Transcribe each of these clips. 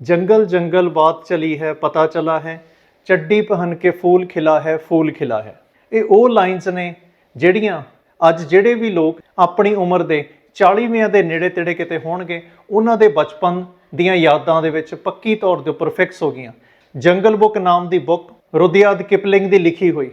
जंगल जंगल बात चली है पता चला है ਚੱਡੀ ਪਹਿਨ ਕੇ ਫੂਲ ਖਿਲਾ ਹੈ ਫੂਲ ਖਿਲਾ ਹੈ ਇਹ ਉਹ ਲਾਈਨਸ ਨੇ ਜਿਹੜੀਆਂ ਅੱਜ ਜਿਹੜੇ ਵੀ ਲੋਕ ਆਪਣੀ ਉਮਰ ਦੇ 40ਵਿਆਂ ਦੇ ਨੇੜੇ ਤੇੜੇ ਕਿਤੇ ਹੋਣਗੇ ਉਹਨਾਂ ਦੇ ਬਚਪਨ ਦੀਆਂ ਯਾਦਾਂ ਦੇ ਵਿੱਚ ਪੱਕੀ ਤੌਰ ਦੇ ਉੱਪਰ ਫਿਕਸ ਹੋ ਗਈਆਂ ਜੰਗਲ ਬੁੱਕ ਨਾਮ ਦੀ ਬੁੱਕ ਰੁਦਿਆਦ ਕਿਪਲਿੰਗ ਦੀ ਲਿਖੀ ਹੋਈ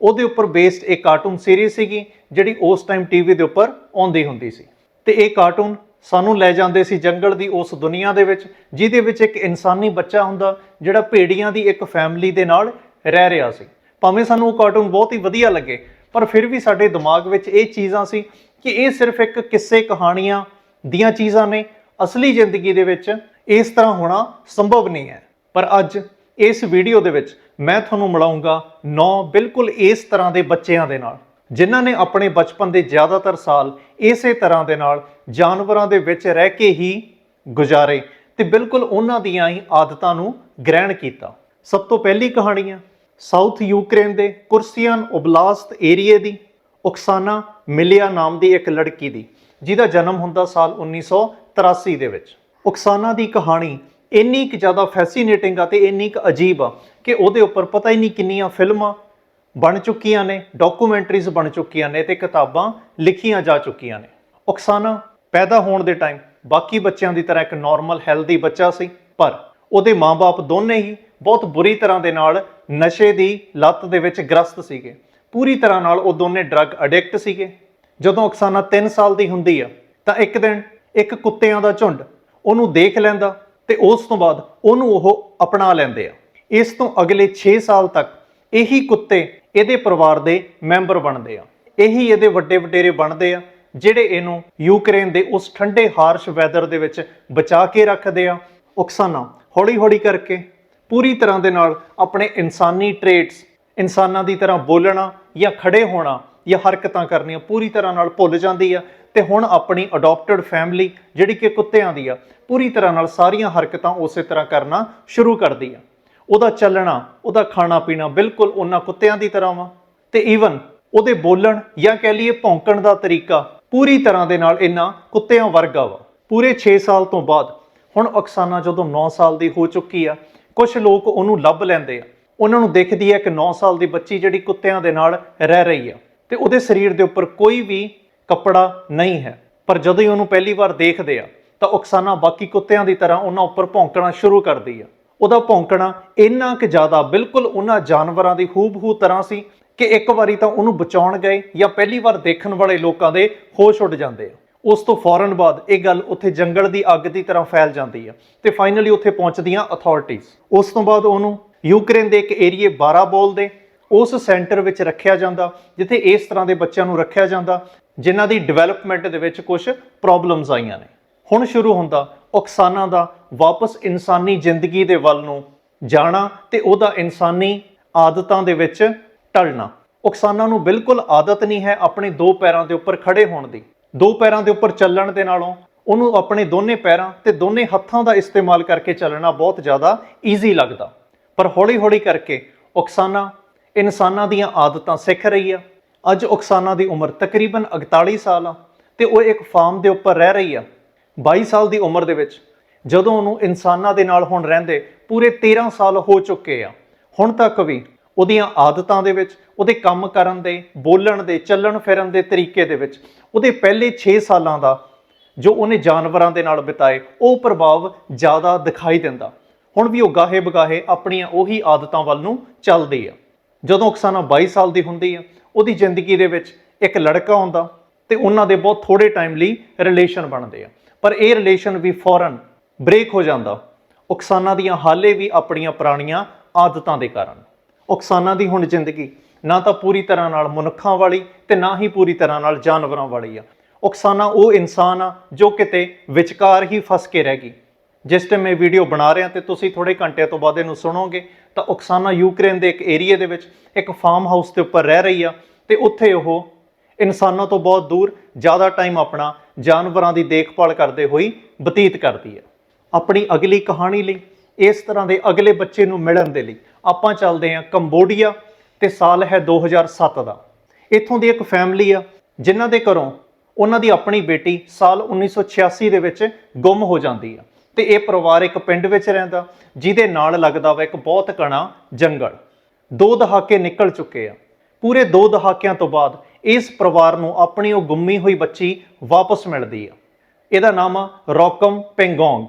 ਉਹਦੇ ਉੱਪਰ ਬੇਸਡ ਇੱਕ ਕਾਰਟੂਨ ਸੀਰੀਜ਼ ਸੀਗੀ ਜਿਹੜੀ ਉਸ ਟਾਈਮ ਟੀਵੀ ਦੇ ਉੱਪਰ ਆਉਂਦੀ ਹੁੰਦੀ ਸੀ ਤੇ ਇਹ ਕਾਰਟੂਨ ਸਾਨੂੰ ਲੈ ਜਾਂਦੇ ਸੀ ਜੰਗਲ ਦੀ ਉਸ ਦੁਨੀਆ ਦੇ ਵਿੱਚ, ਜਿਹਦੇ ਵਿੱਚ ਇੱਕ ਇਨਸਾਨੀ ਬੱਚਾ ਹੁੰਦਾ, ਜਿਹੜਾ ਭੇੜੀਆਂ ਦੀ ਇੱਕ ਫੈਮਿਲੀ ਦੇ ਨਾਲ ਰਹਿ ਰਿਹਾ ਸੀ। ਭਾਵੇਂ ਸਾਨੂੰ ਉਹ ਕਾਰਟੂਨ ਬਹੁਤ ਹੀ ਵਧੀਆ ਲੱਗੇ, ਪਰ ਫਿਰ ਵੀ ਸਾਡੇ ਦਿਮਾਗ ਵਿੱਚ ਇਹ ਚੀਜ਼ਾਂ ਸੀ ਕਿ ਇਹ ਸਿਰਫ ਇੱਕ ਕਿੱਸੇ ਕਹਾਣੀਆਂ ਦੀਆਂ ਚੀਜ਼ਾਂ ਨੇ। ਅਸਲੀ ਜ਼ਿੰਦਗੀ ਦੇ ਵਿੱਚ ਇਸ ਤਰ੍ਹਾਂ ਹੋਣਾ ਸੰਭਵ ਨਹੀਂ ਹੈ। ਪਰ ਅੱਜ ਇਸ ਵੀਡੀਓ ਦੇ ਵਿੱਚ ਮੈਂ ਤੁਹਾਨੂੰ ਮਿਲਾਉਂਗਾ 9 ਬਿਲਕੁਲ ਇਸ ਤਰ੍ਹਾਂ ਦੇ ਬੱਚਿਆਂ ਦੇ ਨਾਲ। ਜਿਨ੍ਹਾਂ ਨੇ ਆਪਣੇ ਬਚਪਨ ਦੇ ਜ਼ਿਆਦਾਤਰ ਸਾਲ ਇਸੇ ਤਰ੍ਹਾਂ ਦੇ ਨਾਲ ਜਾਨਵਰਾਂ ਦੇ ਵਿੱਚ ਰਹਿ ਕੇ ਹੀ ਗੁਜ਼ਾਰੇ ਤੇ ਬਿਲਕੁਲ ਉਹਨਾਂ ਦੀਆਂ ਹੀ ਆਦਤਾਂ ਨੂੰ ਗ੍ਰਹਿਣ ਕੀਤਾ। ਸਭ ਤੋਂ ਪਹਿਲੀ ਕਹਾਣੀ ਆ ਸਾਊਥ ਯੂਕਰੇਨ ਦੇ ਕੁਰਸੀਅਨ ਓਬਲਾਸਟ ਏਰੀਏ ਦੀ, ਉਕਸਾਨਾ ਮਿਲਿਆ ਨਾਮ ਦੀ ਇੱਕ ਲੜਕੀ ਦੀ, ਜਿਹਦਾ ਜਨਮ ਹੁੰਦਾ ਸਾਲ 1983 ਦੇ ਵਿੱਚ। ਉਕਸਾਨਾ ਦੀ ਕਹਾਣੀ ਇੰਨੀ ਕੁ ਜ਼ਿਆਦਾ ਫੈਸੀਨੇਟਿੰਗ ਆ ਤੇ ਇੰਨੀ ਕੁ ਅਜੀਬ ਆ ਕਿ ਉਹਦੇ ਉੱਪਰ ਪਤਾ ਹੀ ਨਹੀਂ ਕਿੰਨੀਆਂ ਫਿਲਮਾਂ ਬਣ ਚੁੱਕੀਆਂ ਨੇ ਡਾਕੂਮੈਂਟਰੀਜ਼ ਬਣ ਚੁੱਕੀਆਂ ਨੇ ਤੇ ਕਿਤਾਬਾਂ ਲਿਖੀਆਂ ਜਾ ਚੁੱਕੀਆਂ ਨੇ। ਉਕਸਾਨਾ ਪੈਦਾ ਹੋਣ ਦੇ ਟਾਈਮ ਬਾਕੀ ਬੱਚਿਆਂ ਦੀ ਤਰ੍ਹਾਂ ਇੱਕ ਨਾਰਮਲ ਹੈਲਦੀ ਬੱਚਾ ਸੀ, ਪਰ ਉਹਦੇ ਮਾਪੇ ਦੋਨੇ ਹੀ ਬਹੁਤ ਬੁਰੀ ਤਰ੍ਹਾਂ ਦੇ ਨਾਲ ਨਸ਼ੇ ਦੀ ਲੱਤ ਦੇ ਵਿੱਚ ਗ੍ਰਸਤ ਸੀਗੇ। ਪੂਰੀ ਤਰ੍ਹਾਂ ਨਾਲ ਉਹ ਦੋਨੇ ਡਰੱਗ ਐਡਿਕਟ ਸੀਗੇ। ਜਦੋਂ ਉਕਸਾਨਾ 3 ਸਾਲ ਦੀ ਹੁੰਦੀ ਆ, ਤਾਂ ਇੱਕ ਦਿਨ ਇੱਕ ਕੁੱਤਿਆਂ ਦਾ ਝੁੰਡ ਉਹਨੂੰ ਦੇਖ ਲੈਂਦਾ ਤੇ ਉਸ ਤੋਂ ਬਾਅਦ ਉਹਨੂੰ ਉਹ ਅਪਣਾ ਲੈਂਦੇ ਆ। ਇਸ ਤੋਂ ਅਗਲੇ 6 ਸਾਲ ਤੱਕ ਇਹੀ ਕੁੱਤੇ ਇਹਦੇ ਪਰਿਵਾਰ ਦੇ ਮੈਂਬਰ ਬਣਦੇ ਆ। ਇਹੀ ਇਹਦੇ ਵੱਡੇ ਵਟੇਰੇ ਬਣਦੇ ਆ, ਜਿਹੜੇ ਇਹਨੂੰ ਯੂਕਰੇਨ ਦੇ ਉਸ ਠੰਡੇ ਹਾਰਸ਼ ਵੈਦਰ ਦੇ ਵਿੱਚ ਬਚਾ ਕੇ ਰੱਖਦੇ ਆ। ਉਕਸਾਨਾ ਹੌਲੀ-ਹੌਲੀ ਕਰਕੇ ਪੂਰੀ ਤਰ੍ਹਾਂ ਦੇ ਨਾਲ ਆਪਣੇ ਇਨਸਾਨੀ ਟ੍ਰੇਟਸ ਇਨਸਾਨਾਂ ਦੀ ਤਰ੍ਹਾਂ ਬੋਲਣਾ ਜਾਂ ਖੜੇ ਹੋਣਾ ਜਾਂ ਹਰਕਤਾਂ ਕਰਨੀਆਂ ਪੂਰੀ ਤਰ੍ਹਾਂ ਨਾਲ ਭੁੱਲ ਜਾਂਦੀ ਆ। ਤੇ ਹੁਣ ਆਪਣੀ ਅਡਾਪਟਡ ਫੈਮਿਲੀ ਜਿਹੜੀ ਕਿ ਕੁੱਤਿਆਂ ਦੀ ਆ, ਪੂਰੀ ਤਰ੍ਹਾਂ ਨਾਲ ਸਾਰੀਆਂ ਹਰਕਤਾਂ ਉਸੇ ਤਰ੍ਹਾਂ ਕਰਨਾ ਸ਼ੁਰੂ ਕਰਦੀ ਆ। ਉਹਦਾ ਚੱਲਣਾ, ਉਹਦਾ ਖਾਣਾ ਪੀਣਾ ਬਿਲਕੁਲ ਉਹਨਾਂ ਕੁੱਤਿਆਂ ਦੀ ਤਰ੍ਹਾਂ ਵਾ। ਤੇ ਈਵਨ ਉਹਦੇ ਬੋਲਣ ਜਾਂ ਕਹਿ ਲਈਏ ਭੌਂਕਣ ਦਾ ਤਰੀਕਾ ਪੂਰੀ ਤਰ੍ਹਾਂ ਦੇ ਨਾਲ ਇਹਨਾਂ ਕੁੱਤਿਆਂ ਵਰਗਾ ਵਾ। ਪੂਰੇ 6 ਸਾਲ ਤੋਂ ਬਾਅਦ, ਹੁਣ ਅਕਸਾਨਾ ਜਦੋਂ 9 ਸਾਲ ਦੀ ਹੋ ਚੁੱਕੀ ਆ ਕੁਝ ਲੋਕ ਉਹਨੂੰ ਲੱਭ ਲੈਂਦੇ ਆ। ਉਹਨਾਂ ਨੂੰ ਦਿਖਦੀ ਹੈ ਕਿ 9 ਸਾਲ ਦੀ ਬੱਚੀ ਜਿਹੜੀ ਕੁੱਤਿਆਂ ਦੇ ਨਾਲ ਰਹਿ ਰਹੀ ਆ। ਤੇ ਉਹਦੇ ਸਰੀਰ ਦੇ ਉੱਪਰ ਕੋਈ ਵੀ ਕੱਪੜਾ ਨਹੀਂ ਹੈ। ਪਰ ਜਦੋਂ ਹੀ ਉਹਨੂੰ ਪਹਿਲੀ ਵਾਰ ਦੇਖਦੇ ਆ, ਤਾਂ ਉਕਸਾਨਾ ਬਾਕੀ ਕੁੱਤਿਆਂ ਦੀ ਤਰ੍ਹਾਂ ਉਹਨਾਂ ਉੱਪਰ ਭੌਂਕਣਾ ਸ਼ੁਰੂ ਕਰਦੀ ਆ। ਉਹਦਾ ਭੌਂਕਣਾ ਇੰਨਾ ਕਿ ਜ਼ਿਆਦਾ ਬਿਲਕੁਲ ਉਹਨਾਂ ਜਾਨਵਰਾਂ ਦੀ ਹੂਬਹੂ ਤਰ੍ਹਾਂ ਸੀ ਕਿ ਇੱਕ ਵਾਰੀ ਤਾਂ ਉਹਨੂੰ ਬਚਾਉਣ ਗਏ ਜਾਂ ਪਹਿਲੀ ਵਾਰ ਦੇਖਣ ਵਾਲੇ ਲੋਕਾਂ ਦੇ ਹੋਸ਼ ਉੱਡ ਜਾਂਦੇ ਆ। ਉਸ ਤੋਂ ਫੌਰਨ ਬਾਅਦ ਇਹ ਗੱਲ ਉੱਥੇ ਜੰਗਲ ਦੀ ਅੱਗ ਦੀ ਤਰ੍ਹਾਂ ਫੈਲ ਜਾਂਦੀ ਆ ਤੇ ਫਾਈਨਲੀ ਉੱਥੇ ਪਹੁੰਚਦੀਆਂ ਅਥਾਰਟੀਆਂ ਉਸ ਤੋਂ ਬਾਅਦ ਉਹਨੂੰ ਯੂਕਰੇਨ ਦੇ ਇੱਕ ਏਰੀਏ 12 ਬੋਲ ਦੇ ਉਸ ਸੈਂਟਰ ਵਿੱਚ ਰੱਖਿਆ ਜਾਂਦਾ, ਜਿੱਥੇ ਇਸ ਤਰ੍ਹਾਂ ਦੇ ਬੱਚਿਆਂ ਨੂੰ ਰੱਖਿਆ ਜਾਂਦਾ, ਜਿਨ੍ਹਾਂ ਦੀ ਡਿਵੈਲਪਮੈਂਟ ਦੇ ਵਿੱਚ ਕੁਝ ਪ੍ਰੋਬਲਮਸ ਆਈਆਂ ਨੇ। ਹੁਣ ਸ਼ੁਰੂ ਹੁੰਦਾ ਉਕਸਾਨਾਂ ਦਾ, ਵਾਪਸ ਇਨਸਾਨੀ ਜ਼ਿੰਦਗੀ ਦੇ ਵੱਲ ਨੂੰ ਜਾਣਾ ਤੇ ਉਹਦਾ ਇਨਸਾਨੀ ਆਦਤਾਂ ਦੇ ਵਿੱਚ ਢਲਣਾ ਉਕਸਾਨਾਂ ਨੂੰ ਬਿਲਕੁਲ ਆਦਤ ਨਹੀਂ ਹੈ ਆਪਣੇ ਦੋ ਪੈਰਾਂ ਦੇ ਉੱਪਰ ਖੜੇ ਹੋਣ ਦੀ। ਦੋ ਪੈਰਾਂ ਦੇ ਉੱਪਰ ਚੱਲਣ ਦੇ ਨਾਲੋਂ ਉਹਨੂੰ ਆਪਣੇ ਦੋਨੇ ਪੈਰਾਂ ਤੇ ਦੋਨੇ ਹੱਥਾਂ ਦਾ ਇਸਤੇਮਾਲ ਕਰਕੇ ਚੱਲਣਾ ਬਹੁਤ ਜ਼ਿਆਦਾ ਈਜ਼ੀ ਲੱਗਦਾ। ਪਰ ਹੌਲੀ-ਹੌਲੀ ਕਰਕੇ ਉਕਸਾਨਾ ਇਨਸਾਨਾਂ ਦੀਆਂ ਆਦਤਾਂ ਸਿੱਖ ਰਹੀ ਆ। ਅੱਜ ਓਕਸਾਨਾ ਦੀ ਉਮਰ ਤਕਰੀਬਨ 41 ਸਾਲ ਆ ਤੇ ਉਹ ਇੱਕ ਫਾਰਮ ਦੇ ਉੱਪਰ ਰਹਿ ਰਹੀ ਆ। 22 ਸਾਲ ਦੀ ਉਮਰ ਦੇ ਵਿੱਚ ਜਦੋਂ ਉਹਨੂੰ ਇਨਸਾਨਾਂ ਦੇ ਨਾਲ ਹੁਣ ਰਹਿੰਦੇ ਪੂਰੇ 13 ਸਾਲ ਹੋ ਚੁੱਕੇ ਆ, ਹੁਣ ਤੱਕ ਵੀ ਉਹਦੀਆਂ ਆਦਤਾਂ ਦੇ ਵਿੱਚ, ਉਹਦੇ ਕੰਮ ਕਰਨ ਦੇ, ਬੋਲਣ ਦੇ, ਚੱਲਣ ਫਿਰਨ ਦੇ ਤਰੀਕੇ ਦੇ ਵਿੱਚ, ਉਹਦੇ ਪਹਿਲੇ 6 ਸਾਲਾਂ ਦਾ ਜੋ ਉਹਨੇ ਜਾਨਵਰਾਂ ਦੇ ਨਾਲ ਬਿਤਾਏ, ਉਹ ਪ੍ਰਭਾਵ ਜ਼ਿਆਦਾ ਦਿਖਾਈ ਦਿੰਦਾ। ਹੁਣ ਵੀ ਉਹ ਗਾਹੇ ਬਗਾਹੇ ਆਪਣੀਆਂ ਉਹੀ ਆਦਤਾਂ ਵੱਲ ਨੂੰ ਚੱਲਦੀ ਆ। ਜਦੋਂ ਅਕਸਾਨਾ 22 ਸਾਲ ਦੀ ਹੁੰਦੀ ਆ, ਉਹਦੀ ਜ਼ਿੰਦਗੀ ਦੇ ਵਿੱਚ ਇੱਕ ਲੜਕਾ ਹੁੰਦਾ ਤੇ ਉਹਨਾਂ ਦੇ ਬਹੁਤ ਥੋੜੇ ਟਾਈਮ ਲਈ ਰਿਲੇਸ਼ਨ ਬਣਦੇ ਆ। ਪਰ ਇਹ ਰਿਲੇਸ਼ਨ ਵੀ ਫੌਰਨ ਬ੍ਰੇਕ ਹੋ ਜਾਂਦਾ। ਅਕਸਾਨਾ ਦੀਆਂ ਹਾਲੇ ਵੀ ਆਪਣੀਆਂ ਪੁਰਾਣੀਆਂ ਆਦਤਾਂ ਦੇ ਕਾਰਨ। ਅਕਸਾਨਾ ਦੀ ਹੁਣ ਜ਼ਿੰਦਗੀ ਨਾ ਤਾਂ ਪੂਰੀ ਤਰ੍ਹਾਂ ਨਾਲ ਮਨੁੱਖਾਂ ਵਾਲੀ ਤੇ ਨਾ ਹੀ ਪੂਰੀ ਤਰ੍ਹਾਂ ਨਾਲ ਜਾਨਵਰਾਂ ਵਾਲੀ ਆ। ਉਕਸਾਨਾ ਉਹ ਇਨਸਾਨ ਆ ਜੋ ਕਿਤੇ ਵਿਚਕਾਰ ਹੀ ਫਸ ਕੇ ਰਹਿ ਗਈ। ਜਿਸ ਟਾਈਮ ਇਹ ਵੀਡੀਓ ਬਣਾ ਰਿਹਾ ਤੇ ਤੁਸੀਂ ਥੋੜੇ ਘੰਟਿਆਂ ਤੋਂ ਬਾਅਦ ਇਹਨੂੰ ਸੁਣੋਗੇ, ਤਾਂ ਉਕਸਾਨਾ ਯੂਕਰੇਨ ਦੇ ਇੱਕ ਏਰੀਆ ਦੇ ਵਿੱਚ ਇੱਕ ਫਾਰਮ ਹਾਊਸ ਦੇ ਉੱਪਰ ਰਹਿ ਰਹੀ ਆ ਤੇ ਉੱਥੇ ਉਹ ਇਨਸਾਨਾਂ ਤੋਂ ਬਹੁਤ ਦੂਰ ਜ਼ਿਆਦਾ ਟਾਈਮ ਆਪਣਾ ਜਾਨਵਰਾਂ ਦੀ ਦੇਖਭਾਲ ਕਰਦੇ ਹੋਈ ਬਤੀਤ ਕਰਦੀ ਹੈ। ਆਪਣੀ ਅਗਲੀ ਕਹਾਣੀ ਲਈ, ਇਸ ਤਰ੍ਹਾਂ ਦੇ ਅਗਲੇ ਬੱਚੇ ਨੂੰ ਮਿਲਣ ਦੇ ਲਈ ਆਪਾਂ ਚੱਲਦੇ ਹਾਂ ਕੰਬੋਡੀਆ ਤੇ ਸਾਲ ਹੈ 2007 ਦਾ। ਇੱਥੋਂ ਦੀ ਇੱਕ ਫੈਮਿਲੀ ਆ, ਜਿਨ੍ਹਾਂ ਦੇ ਘਰੋਂ ਉਹਨਾਂ ਦੀ ਆਪਣੀ ਬੇਟੀ ਸਾਲ 1986 ਦੇ ਵਿੱਚ ਗੁੰਮ ਹੋ ਜਾਂਦੀ ਆ। ਤੇ ਇਹ ਪਰਿਵਾਰ ਇੱਕ ਪਿੰਡ ਵਿੱਚ ਰਹਿੰਦਾ, ਜਿਹਦੇ ਨਾਲ ਲੱਗਦਾ ਵਾ ਇੱਕ ਬਹੁਤ ਘਣਾ ਜੰਗਲ। ਦੋ ਦਹਾਕੇ ਨਿਕਲ ਚੁੱਕੇ ਆ। ਪੂਰੇ ਦੋ ਦਹਾਕਿਆਂ ਤੋਂ ਬਾਅਦ ਇਸ ਪਰਿਵਾਰ ਨੂੰ ਆਪਣੀ ਉਹ ਗੁੰਮੀ ਹੋਈ ਬੱਚੀ ਵਾਪਸ ਮਿਲਦੀ ਆ। ਇਹਦਾ ਨਾਮ ਆ ਰੌਕਮ ਪੈਂਗੋਂਗ।